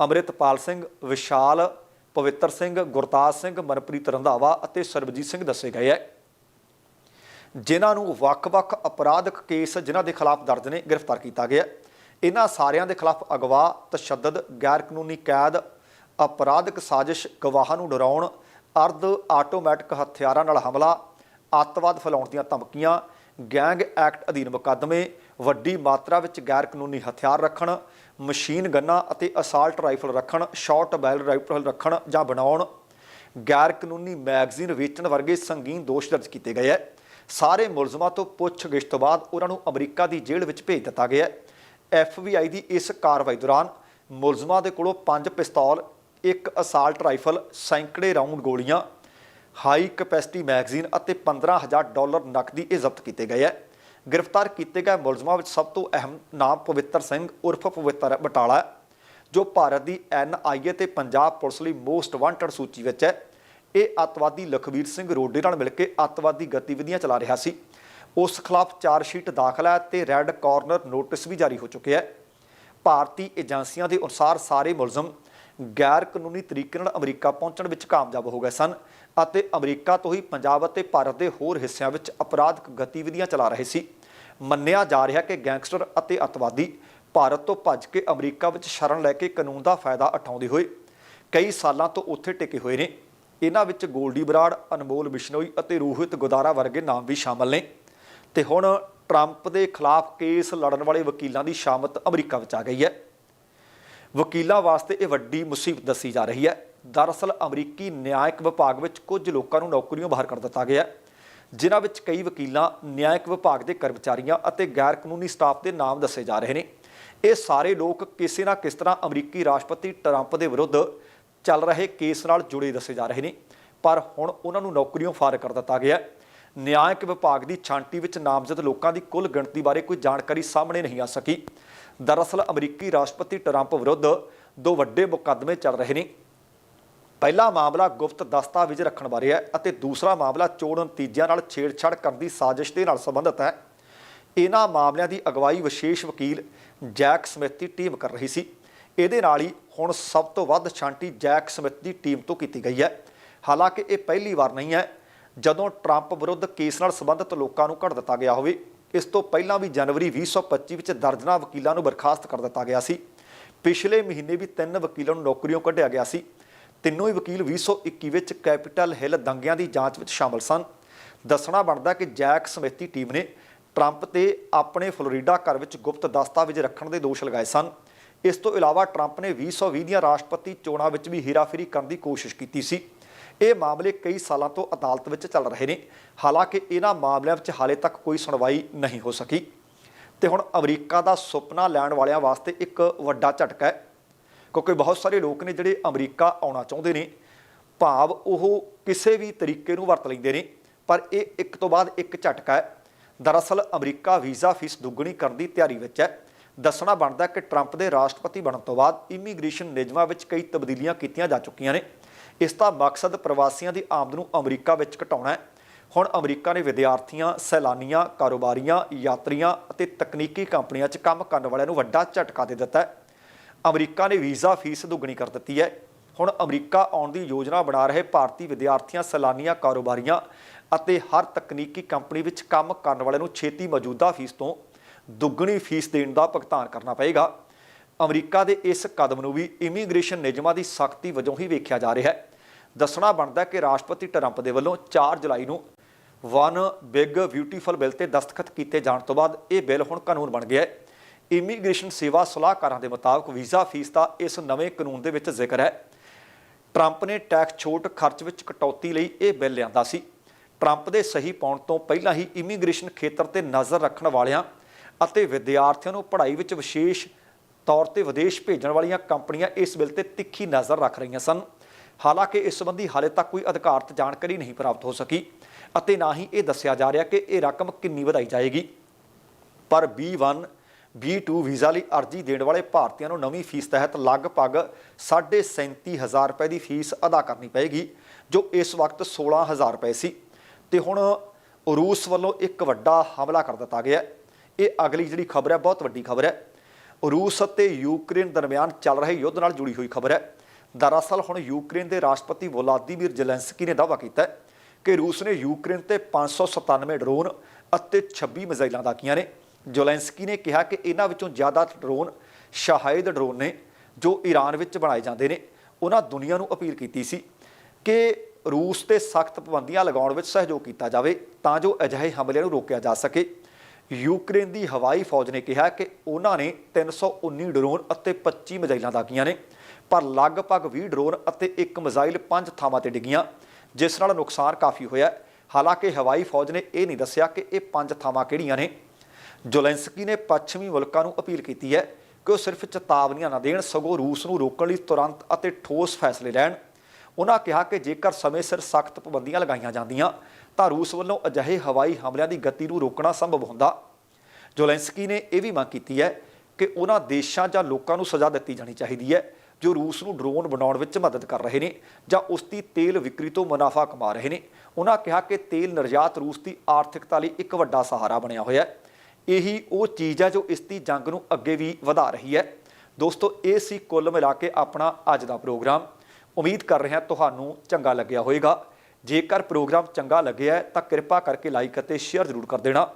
ਅੰਮ੍ਰਿਤਪਾਲ ਸਿੰਘ, ਵਿਸ਼ਾਲ, ਪਵਿੱਤਰ ਸਿੰਘ, ਗੁਰਤਾਜ ਸਿੰਘ, ਮਨਪ੍ਰੀਤ ਰੰਧਾਵਾ ਅਤੇ ਸਰਬਜੀਤ ਸਿੰਘ ਦੱਸੇ ਗਏ ਹੈ। ਜਿਨ੍ਹਾਂ ਨੂੰ ਵੱਖ-ਵੱਖ ਅਪਰਾਧਿਕ ਕੇਸ ਜਿਨ੍ਹਾਂ ਦੇ ਖਿਲਾਫ ਦਰਜ ਨੇ ਗ੍ਰਿਫਤਾਰ ਕੀਤਾ ਗਿਆ। ਇਹਨਾਂ ਸਾਰਿਆਂ ਦੇ ਖਿਲਾਫ ਅਗਵਾ, ਤਸ਼ੱਦਦ ਗੈਰ ਕਾਨੂੰਨੀ ਕੈਦ, ਅਪਰਾਧਿਕ ਸਾਜ਼ਿਸ਼, ਗਵਾਹਾਂ ਨੂੰ ਡਰਾਉਣ, ਅਰਧ ਆਟੋਮੈਟਿਕ ਹਥਿਆਰਾਂ ਨਾਲ ਹਮਲਾ, ਅੱਤਵਾਦ ਫੈਲਾਉਣ ਦੀਆਂ ਧਮਕੀਆਂ, ਗੈਂਗ ਐਕਟ ਅਧੀਨ ਮੁਕੱਦਮੇ, ਵੱਡੀ ਮਾਤਰਾ ਵਿੱਚ ਗੈਰ ਕਾਨੂੰਨੀ ਹਥਿਆਰ ਰੱਖਣ, ਮਸ਼ੀਨ ਗੰਨਾਂ ਅਤੇ ਅਸਾਲਟ ਰਾਈਫਲ ਰੱਖਣ, ਸ਼ਾਰਟ ਬੈਲ ਰਾਈਫਲ ਰੱਖਣ ਜਾਂ ਬਣਾਉਣ ਗੈਰ ਕਾਨੂੰਨੀ ਮੈਗਜ਼ੀਨ ਵੇਚਣ ਵਰਗੇ ਸੰਗੀਨ ਦੋਸ਼ ਦਰਜ ਕੀਤੇ ਗਏ ਹੈ। ਸਾਰੇ ਮੁਲਜ਼ਮਾਂ ਤੋਂ ਪੁੱਛਗਿੱਛ ਤੋਂ ਬਾਅਦ ਉਹਨਾਂ ਨੂੰ ਅਮਰੀਕਾ ਦੀ ਜੇਲ੍ਹ ਵਿੱਚ ਭੇਜ ਦਿੱਤਾ ਗਿਆ ਹੈ। FBI ਦੀ ਇਸ ਕਾਰਵਾਈ ਦੌਰਾਨ ਮੁਲਜ਼ਮਾਂ ਦੇ ਕੋਲੋਂ ਪੰਜ ਪਿਸਤੌਲ, ਇੱਕ ਅਸਾਲਟ ਰਾਈਫਲ, ਸੈਂਕੜੇ ਰਾਉਂਡ ਗੋਲੀਆਂ, ਹਾਈ ਕਪੈਸਿਟੀ ਮੈਗਜ਼ੀਨ ਅਤੇ 15000 ਡਾਲਰ ਨਕਦੀ ਇਹ ਜ਼ਬਤ ਕੀਤੇ ਗਏ ਹੈ। ਗ੍ਰਿਫਤਾਰ ਕੀਤੇ ਗਏ ਮੁਲਜ਼ਮਾਂ ਵਿੱਚ ਸਭ ਤੋਂ ਅਹਿਮ ਨਾਮ ਪਵਿੱਤਰ ਸਿੰਘ, ਉਰਫ ਪਵਿੱਤਰ ਬਟਾਲਾ ਜੋ ਭਾਰਤ ਦੀ NIA ਤੇ ਪੰਜਾਬ ਪੁਲਿਸ ਲਈ ਮੋਸਟ ਵਾਂਟਡ ਸੂਚੀ ਵਿੱਚ ਹੈ। ਇਹ ਅੱਤਵਾਦੀ ਲਖਵੀਰ ਸਿੰਘ ਰੋਡੇ ਨਾਲ ਮਿਲ ਕੇ ਅੱਤਵਾਦੀ ਗਤੀਵਿਧੀਆਂ ਚਲਾ ਰਿਹਾ ਸੀ। ਉਸ ਖਿਲਾਫ ਚਾਰਜ ਸ਼ੀਟ ਦਾਖਲ ਹੈ ਤੇ ਰੈੱਡ ਕਾਰਨਰ ਨੋਟਿਸ ਵੀ ਜਾਰੀ ਹੋ ਚੁੱਕਿਆ ਹੈ। ਭਾਰਤੀ ਏਜੰਸੀਆਂ ਦੇ ਅਨੁਸਾਰ ਸਾਰੇ ਮੁਲਜ਼ਮ ਗੈਰ ਕਾਨੂੰਨੀ ਤਰੀਕੇ ਨਾਲ ਅਮਰੀਕਾ ਪਹੁੰਚਣ ਵਿੱਚ ਕਾਮਯਾਬ ਹੋ ਗਏ ਸਨ ਅਤੇ ਅਮਰੀਕਾ ਤੋਂ ਹੀ ਪੰਜਾਬ ਅਤੇ ਭਾਰਤ ਦੇ ਹੋਰ ਹਿੱਸਿਆਂ ਵਿੱਚ ਅਪਰਾਧਿਕ ਗਤੀਵਿਧੀਆਂ ਚਲਾ ਰਹੇ ਸੀ। ਮੰਨਿਆ ਜਾ ਰਿਹਾ ਕਿ ਗੈਂਗਸਟਰ ਅਤੇ ਅਤਵਾਦੀ ਭਾਰਤ ਤੋਂ ਭੱਜ ਕੇ ਅਮਰੀਕਾ ਵਿੱਚ ਸ਼ਰਨ ਲੈ ਕੇ ਕਾਨੂੰਨ ਦਾ ਫਾਇਦਾ ਉਠਾਉਂਦੇ ਹੋਏ ਕਈ ਸਾਲਾਂ ਤੋਂ ਉੱਥੇ ਟਿਕੇ ਹੋਏ ਨੇ। ਇਹਨਾਂ ਵਿੱਚ ਗੋਲਡੀ ਬਰਾੜ, ਅਨਮੋਲ ਬਿਸ਼ਨੋਈ ਅਤੇ ਰੋਹਿਤ ਗੁਦਾਰਾ ਵਰਗੇ ਨਾਮ ਵੀ ਸ਼ਾਮਲ ਨੇ। ਤੇ ਹੁਣ ਟਰੰਪ ਦੇ ਖਿਲਾਫ ਕੇਸ ਲੜਨ ਵਾਲੇ ਵਕੀਲਾਂ ਦੀ ਸ਼ਾਮਤ ਅਮਰੀਕਾ ਵਿੱਚ ਆ ਗਈ ਹੈ। ਵਕੀਲਾਂ ਵਾਸਤੇ ਇਹ ਵੱਡੀ ਮੁਸੀਬਤ ਦੱਸੀ ਜਾ ਰਹੀ ਹੈ। ਦਰਅਸਲ ਅਮਰੀਕੀ ਨਿਆਇਕ ਵਿਭਾਗ ਵਿੱਚ ਕੁਝ ਲੋਕਾਂ ਨੂੰ ਨੌਕਰੀਆਂ ਬਾਹਰ ਕਰ ਦਿੱਤਾ ਗਿਆ ਜਿਨ੍ਹਾਂ ਵਿੱਚ ਕਈ ਵਕੀਲਾਂ, ਨਿਆਇਕ ਵਿਭਾਗ ਦੇ ਕਰਮਚਾਰੀਆਂ ਅਤੇ ਗੈਰ ਕਾਨੂੰਨੀ ਸਟਾਫ ਦੇ ਨਾਮ ਦੱਸੇ ਜਾ ਰਹੇ ਨੇ। ਇਹ ਸਾਰੇ ਲੋਕ ਕਿਸੇ ਨਾ ਕਿਸ ਤਰ੍ਹਾਂ ਅਮਰੀਕੀ ਰਾਸ਼ਟਰਪਤੀ ਟਰੰਪ ਦੇ ਵਿਰੁੱਧ ਚੱਲ ਰਹੇ ਕੇਸ ਨਾਲ ਜੁੜੇ ਦੱਸੇ ਜਾ ਰਹੇ ਨੇ। ਪਰ ਹੁਣ ਉਹਨਾਂ ਨੂੰ ਨੌਕਰੀਆਂ ਫਾਰ ਕਰ ਦਿੱਤਾ ਗਿਆ ਨਿਆਂਇਕ ਵਿਭਾਗ ਦੀ ਛਾਂਟੀ ਵਿੱਚ ਨਾਮਜ਼ਦ ਲੋਕਾਂ ਦੀ ਕੁੱਲ ਗਿਣਤੀ ਬਾਰੇ ਕੋਈ ਜਾਣਕਾਰੀ ਸਾਹਮਣੇ ਨਹੀਂ ਆ ਸਕੀ। ਦਰਅਸਲ ਅਮਰੀਕੀ ਰਾਸ਼ਟਰਪਤੀ ਟਰੰਪ ਵਿਰੁੱਧ ਦੋ ਵੱਡੇ ਮੁਕੱਦਮੇ ਚੱਲ ਰਹੇ ਨੇ। ਪਹਿਲਾ ਮਾਮਲਾ ਗੁਪਤ ਦਸਤਾਵੇਜ਼ ਰੱਖਣ ਬਾਰੇ ਹੈ ਅਤੇ ਦੂਸਰਾ ਮਾਮਲਾ ਚੋਣ ਨਤੀਜਿਆਂ ਨਾਲ ਛੇੜਛਾੜ ਕਰਨ ਦੀ ਸਾਜ਼ਿਸ਼ ਦੇ ਨਾਲ ਸੰਬੰਧਿਤ ਹੈ। ਇਹਨਾਂ ਮਾਮਲਿਆਂ ਦੀ ਅਗਵਾਈ ਵਿਸ਼ੇਸ਼ ਵਕੀਲ ਜੈਕ ਸਮਿਥ ਦੀ ਟੀਮ ਕਰ ਰਹੀ ਸੀ। ਇਹਦੇ ਨਾਲ ਹੀ ਹੁਣ ਸਭ ਤੋਂ ਵੱਧ ਛਾਂਟੀ ਜੈਕ ਸਮਿਥ ਦੀ ਟੀਮ ਤੋਂ ਕੀਤੀ ਗਈ ਹੈ। ਹਾਲਾਂਕਿ ਇਹ ਪਹਿਲੀ ਵਾਰ ਨਹੀਂ ਹੈ, ਜਦੋਂ ਟਰੰਪ ਵਿਰੁੱਧ ਕੇਸ ਨਾਲ ਸੰਬੰਧਿਤ ਲੋਕਾਂ ਨੂੰ ਕੱਢ ਦਿੱਤਾ ਗਿਆ ਹੋਵੇ, ਇਸ ਤੋਂ ਪਹਿਲਾਂ ਵੀ ਜਨਵਰੀ 2025 ਵਿੱਚ ਦਰਜਨਾ ਵਕੀਲਾਂ ਨੂੰ ਬਰਖਾਸਤ ਕਰ ਦਿੱਤਾ ਗਿਆ ਸੀ। ਪਿਛਲੇ ਮਹੀਨੇ ਵੀ ਤਿੰਨ ਵਕੀਲਾਂ ਨੂੰ ਨੌਕਰੀਆਂ ਕੱਢਿਆ ਗਿਆ ਸੀ। ਤਿੰਨੋਂ ਹੀ ਵਕੀਲ 2021 ਵਿੱਚ ਕੈਪੀਟਲ ਹਿੱਲ ਦੰਗਿਆਂ ਦੀ ਜਾਂਚ ਵਿੱਚ ਸ਼ਾਮਲ ਸਨ। ਦੱਸਣਾ ਬਣਦਾ ਕਿ ਜੈਕ ਸਮਿਤੀ ਟੀਮ ਨੇ ਟਰੰਪ ਤੇ ਆਪਣੇ ਫਲੋਰੀਡਾ ਘਰ ਵਿੱਚ ਗੁਪਤ ਦਸਤਾਵੇਜ਼ ਰੱਖਣ ਦੇ ਦੋਸ਼ ਲਗਾਏ ਸਨ। ਇਸ ਤੋਂ ਇਲਾਵਾ ਟਰੰਪ ਨੇ 2020 ਦੀਆਂ ਰਾਸ਼ਟਰਪਤੀ ਚੋਣਾਂ ਵਿੱਚ ਵੀ ਹੇਰਾਫੇਰੀ ਕਰਨ ਦੀ ਕੋਸ਼ਿਸ਼ ਕੀਤੀ ਸੀ। ਇਹ ਮਾਮਲੇ ਕਈ ਸਾਲਾਂ ਤੋਂ ਅਦਾਲਤ ਵਿੱਚ ਚੱਲ ਰਹੇ ਨੇ। ਹਾਲਾਂਕਿ ਇਹਨਾਂ ਮਾਮਲਿਆਂ ਵਿੱਚ ਹਾਲੇ ਤੱਕ ਕੋਈ ਸੁਣਵਾਈ ਨਹੀਂ ਹੋ ਸਕੀ। ਤੇ ਹੁਣ ਅਮਰੀਕਾ ਦਾ ਸੁਪਨਾ ਲੈਣ ਵਾਲਿਆਂ ਵਾਸਤੇ ਇੱਕ ਵੱਡਾ ਝਟਕਾ ਹੈ। ਕਿਉਂਕਿ ਬਹੁਤ ਸਾਰੇ ਲੋਕ ਨੇ ਜਿਹੜੇ ਅਮਰੀਕਾ ਆਉਣਾ ਚਾਹੁੰਦੇ ਨੇ। ਭਾਵ ਉਹ ਕਿਸੇ ਵੀ ਤਰੀਕੇ ਨੂੰ ਵਰਤ ਲੈਂਦੇ ਨੇ। ਪਰ ਇਹ ਇੱਕ ਤੋਂ ਬਾਅਦ ਇੱਕ ਝਟਕਾ ਹੈ। ਦਰਅਸਲ ਅਮਰੀਕਾ ਵੀਜ਼ਾ ਫੀਸ ਦੁੱਗਣੀ ਕਰਨ ਦੀ ਤਿਆਰੀ ਵਿੱਚ ਹੈ। ਦੱਸਣਾ ਬਣਦਾ ਕਿ ਟਰੰਪ ਦੇ ਰਾਸ਼ਟਰਪਤੀ ਬਣਨ ਤੋਂ ਬਾਅਦ ਇਮੀਗ੍ਰੇਸ਼ਨ ਨਿਯਮਾਂ ਵਿੱਚ ਕਈ ਤਬਦੀਲੀਆਂ ਕੀਤੀਆਂ ਜਾ ਚੁੱਕੀਆਂ ਨੇ। ਇਸ ਦਾ ਮਕਸਦ ਪ੍ਰਵਾਸੀਆਂ ਦੀ ਆਮਦ ਨੂੰ ਅਮਰੀਕਾ ਵਿੱਚ ਘਟਾਉਣਾ ਹੈ। ਹੁਣ ਅਮਰੀਕਾ ਨੇ ਵਿਦਿਆਰਥੀਆਂ, ਸੈਲਾਨੀਆਂ, ਕਾਰੋਬਾਰੀਆਂ, ਯਾਤਰੀਆਂ ਅਤੇ ਤਕਨੀਕੀ ਕੰਪਨੀਆਂ 'ਚ ਕੰਮ ਕਰਨ ਵਾਲਿਆਂ ਨੂੰ ਵੱਡਾ ਝਟਕਾ ਦੇ ਦਿੱਤਾ ਹੈ। ਅਮਰੀਕਾ ਨੇ ਵੀਜ਼ਾ ਫੀਸ ਦੁੱਗਣੀ ਕਰ ਦਿੱਤੀ ਹੈ। ਹੁਣ ਅਮਰੀਕਾ ਆਉਣ ਦੀ ਯੋਜਨਾ ਬਣਾ ਰਹੇ ਭਾਰਤੀ ਵਿਦਿਆਰਥੀਆਂ, ਸੈਲਾਨੀਆਂ, ਕਾਰੋਬਾਰੀਆਂ ਅਤੇ ਹਰ ਤਕਨੀਕੀ ਕੰਪਨੀ ਵਿੱਚ ਕੰਮ ਕਰਨ ਵਾਲਿਆਂ ਨੂੰ ਛੇਤੀ ਮੌਜੂਦਾ ਫੀਸ ਤੋਂ ਦੁੱਗਣੀ ਫੀਸ ਦੇਣ ਦਾ ਭੁਗਤਾਨ ਕਰਨਾ ਪਏਗਾ। ਅਮਰੀਕਾ ਦੇ ਇਸ ਕਦਮ ਨੂੰ ਵੀ ਇਮੀਗ੍ਰੇਸ਼ਨ ਨਿਯਮਾਂ ਦੀ ਸਖਤੀ ਵਜੋਂ ਹੀ ਵੇਖਿਆ ਜਾ ਰਿਹਾ ਹੈ। ਦੱਸਣਾ ਬਣਦਾ ਕਿ ਰਾਸ਼ਟਰਪਤੀ ਟਰੰਪ ਦੇ ਵੱਲੋਂ 4 ਜੁਲਾਈ ਨੂੰ ਵਨ ਬਿਗ ਬਿਊਟੀਫੁਲ ਬਿੱਲ ਤੇ ਦਸਤਖਤ ਕੀਤੇ ਜਾਣ ਤੋਂ ਬਾਅਦ ਇਹ ਬਿੱਲ ਹੁਣ ਕਾਨੂੰਨ ਬਣ ਗਿਆ ਹੈ। ਇਮੀਗ੍ਰੇਸ਼ਨ ਸੇਵਾ ਸਲਾਹਕਾਰਾਂ ਦੇ ਮੁਤਾਬਕ ਵੀਜ਼ਾ ਫੀਸ ਦਾ ਇਸ ਨਵੇਂ ਕਾਨੂੰਨ ਦੇ ਵਿੱਚ ਜ਼ਿਕਰ ਹੈ। ਟਰੰਪ ਨੇ ਟੈਕਸ ਛੋਟ ਖਰਚ ਵਿੱਚ ਕਟੌਤੀ ਲਈ ਇਹ ਬਿੱਲ ਲਿਆਂਦਾ ਸੀ। ਟਰੰਪ ਦੇ ਸਹੀ ਪਾਉਣ ਤੋਂ ਪਹਿਲਾਂ ਹੀ ਇਮੀਗ੍ਰੇਸ਼ਨ ਖੇਤਰ ਤੇ ਨਜ਼ਰ ਰੱਖਣ ਵਾਲਿਆਂ ਅਤੇ ਵਿਦਿਆਰਥੀਆਂ ਨੂੰ ਪੜ੍ਹਾਈ ਵਿੱਚ ਵਿਸ਼ੇਸ਼ ਤੌਰ ਤੇ ਵਿਦੇਸ਼ ਭੇਜਣ ਵਾਲੀਆਂ ਕੰਪਨੀਆਂ ਇਸ ਬਿੱਲ ਤੇ ਤਿੱਖੀ ਨਜ਼ਰ ਰੱਖ ਰਹੀਆਂ ਸਨ। ਹਾਲਾਂਕਿ ਇਸ ਸੰਬੰਧੀ ਹਾਲੇ ਤੱਕ ਕੋਈ ਅਧਿਕਾਰਤ ਜਾਣਕਾਰੀ ਨਹੀਂ ਪ੍ਰਾਪਤ ਹੋ ਸਕੀ ਅਤੇ ਨਾ ਹੀ ਇਹ ਦੱਸਿਆ ਜਾ ਰਿਹਾ ਕਿ ਇਹ ਰਕਮ ਕਿੰਨੀ ਵਧਾਈ ਜਾਏਗੀ। ਪਰ B1 B2 ਵੀਜ਼ਾ ਲਈ ਅਰਜ਼ੀ ਦੇਣ ਵਾਲੇ ਭਾਰਤੀਆਂ ਨੂੰ ਨਵੀਂ ਫੀਸ ਤਹਿਤ ਲਗਭਗ 37000 ਰੁਪਏ ਦੀ ਫੀਸ ਅਦਾ ਕਰਨੀ ਪਏਗੀ, ਜੋ ਇਸ ਵਕਤ 16000 ਰੁਪਏ ਸੀ। ਤੇ ਹੁਣ ਰੂਸ ਵੱਲੋਂ ਇੱਕ ਵੱਡਾ ਹਮਲਾ ਕਰ ਦਿੱਤਾ ਗਿਆ ਇਹ ਅਗਲੀ ਜਿਹੜੀ ਖਬਰ ਹੈ, ਬਹੁਤ ਵੱਡੀ ਖਬਰ ਹੈ। ਰੂਸ ਅਤੇ ਯੂਕਰੇਨ ਦਰਮਿਆਨ ਚੱਲ ਰਹੇ ਯੁੱਧ ਨਾਲ ਜੁੜੀ ਹੋਈ ਖਬਰ ਹੈ। ਦਰਅਸਲ ਹੁਣ ਯੂਕਰੇਨ ਦੇ ਰਾਸ਼ਟਰਪਤੀ ਵਲਾਦੀਮੀਰ ਜ਼ੈਲੈਂਸਕੀ ਨੇ ਦਾਅਵਾ ਕੀਤਾ ਹੈ ਕਿ ਰੂਸ ਨੇ ਯੂਕਰੇਨ ਤੇ 597 ਡਰੋਨ ਅਤੇ 26 ਮਿਜ਼ਾਈਲਾਂ ਦਾਗੀਆਂ ਨੇ। ਜ਼ੈਲੈਂਸਕੀ ਨੇ ਕਿਹਾ ਕਿ ਇਹਨਾਂ ਵਿੱਚੋਂ ਜ਼ਿਆਦਾ ਡਰੋਨ ਸ਼ਾਹਿਦ ਡਰੋਨ ਨੇ, ਜੋ ਈਰਾਨ ਵਿੱਚ ਬਣਾਏ ਜਾਂਦੇ ਨੇ। ਉਹਨਾਂ ਦੁਨੀਆ ਨੂੰ ਅਪੀਲ ਕੀਤੀ ਸੀ ਕਿ ਰੂਸ ਤੇ ਸਖਤ ਪਾਬੰਦੀਆਂ ਲਗਾਉਣ ਵਿੱਚ ਸਹਿਯੋਗ ਕੀਤਾ ਜਾਵੇ ਤਾਂ ਜੋ ਅਜਿਹੇ ਹਮਲਿਆਂ ਨੂੰ ਰੋਕਿਆ ਜਾ ਸਕੇ। ਯੂਕਰੇਨ ਦੀ ਹਵਾਈ ਫੌਜ ਨੇ ਕਿਹਾ ਕਿ ਉਹਨਾਂ ਨੇ 319 ਡਰੋਨ ਅਤੇ 25 ਮਿਜ਼ਾਈਲਾਂ ਦਾਗੀਆਂ ਨੇ, ਪਰ ਲਗਭਗ 20 ਡਰੋਨ ਅਤੇ ਇੱਕ ਮਿਜ਼ਾਈਲ ਪੰਜ ਥਾਵਾਂ ਤੇ ਡਿੱਗੀਆਂ, ਜਿਸ ਨਾਲ ਨੁਕਸਾਨ ਕਾਫੀ ਹੋਇਆ ਹਾਲਾਂਕਿ ਹਵਾਈ ਫੌਜ ਨੇ ਇਹ ਨਹੀਂ ਦੱਸਿਆ ਕਿ ਇਹ ਪੰਜ ਥਾਵਾਂ ਕਿਹੜੀਆਂ ਨੇ। ਜ਼ੋਲੈਂਸਕੀ ਨੇ ਪੱਛਮੀ ਮੁਲਕਾਂ ਨੂੰ ਅਪੀਲ ਕੀਤੀ ਹੈ ਕਿ ਉਹ ਸਿਰਫ ਚੇਤਾਵਨੀਆਂ ਨਾ ਦੇਣ, ਸਗੋਂ ਰੂਸ ਨੂੰ ਰੋਕਣ ਲਈ ਤੁਰੰਤ ਅਤੇ ਠੋਸ ਫੈਸਲੇ ਲੈਣ। ਉਹਨਾਂ ਕਿਹਾ ਕਿ ਜੇਕਰ ਸਮੇਂ ਸਿਰ ਸਖਤ ਪਾਬੰਦੀਆਂ ਲਗਾਈਆਂ ਜਾਂਦੀਆਂ ਤਾਂ ਰੂਸ ਵੱਲੋਂ ਅਜਿਹੇ ਹਵਾਈ ਹਮਲਿਆਂ ਦੀ ਗਤੀ ਨੂੰ ਰੋਕਣਾ ਸੰਭਵ ਹੁੰਦਾ। ਜ਼ੋਲੈਂਸਕੀ ਨੇ ਇਹ ਵੀ ਮੰਗ ਕੀਤੀ ਹੈ ਕਿ ਉਹਨਾਂ ਦੇਸ਼ਾਂ ਜਾਂ ਲੋਕਾਂ ਨੂੰ ਸਜ਼ਾ ਦਿੱਤੀ ਜਾਣੀ ਚਾਹੀਦੀ ਹੈ, ਜੋ ਰੂਸ ਨੂੰ ਡਰੋਨ ਬਣਾਉਣ ਵਿੱਚ ਮਦਦ ਕਰ ਰਹੇ ਨੇ ਜਾਂ ਉਸ ਦੀ ਤੇਲ ਵਿਕਰੀ ਤੋਂ ਮੁਨਾਫਾ ਕਮਾ ਰਹੇ ਨੇ। ਉਹਨਾਂ ਕਿਹਾ ਕਿ ਤੇਲ ਨਿਰਯਾਤ ਰੂਸ ਦੀ ਆਰਥਿਕਤਾ ਲਈ ਇੱਕ ਵੱਡਾ ਸਹਾਰਾ ਬਣਿਆ ਹੋਇਆ ਹੈ। ਇਹੀ ਉਹ ਚੀਜ਼ ਹੈ ਜੋ ਇਸ ਦੀ ਜੰਗ ਨੂੰ ਅੱਗੇ ਵੀ ਵਧਾ ਰਹੀ ਹੈ। ਦੋਸਤੋ, ਇਹ ਸੀ ਕੁੱਲ ਮਿਲਾ ਕੇ ਆਪਣਾ ਅੱਜ ਦਾ ਪ੍ਰੋਗਰਾਮ। ਉਮੀਦ ਕਰ ਰਹੇ ਹਾਂ ਤੁਹਾਨੂੰ ਚੰਗਾ ਲੱਗਿਆ ਹੋਵੇਗਾ। ਜੇਕਰ ਪ੍ਰੋਗਰਾਮ ਚੰਗਾ ਲੱਗਿਆ ਤਾਂ ਕਿਰਪਾ ਕਰਕੇ ਲਾਈਕ ਅਤੇ ਸ਼ੇਅਰ ਜ਼ਰੂਰ ਕਰ ਦੇਣਾ।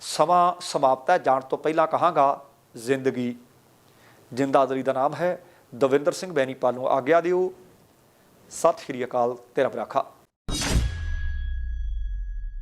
ਸਮਾਂ ਸਮਾਪਤ ਹੈ, ਜਾਣ ਤੋਂ ਪਹਿਲਾਂ ਕਹਾਂਗਾ, ਜ਼ਿੰਦਗੀ। ਜਿੰਦਾਦਰੀ ਦਾ ਨਾਮ ਹੈ ਦਵਿੰਦਰ ਸਿੰਘ ਬੈਨੀਪਾਲ ਨੂੰ ਆਗਿਆ ਦਿਓ। ਸਤਿ ਸ਼੍ਰੀ ਅਕਾਲ, ਤੇਰਾ ਭਰਾਖਾ।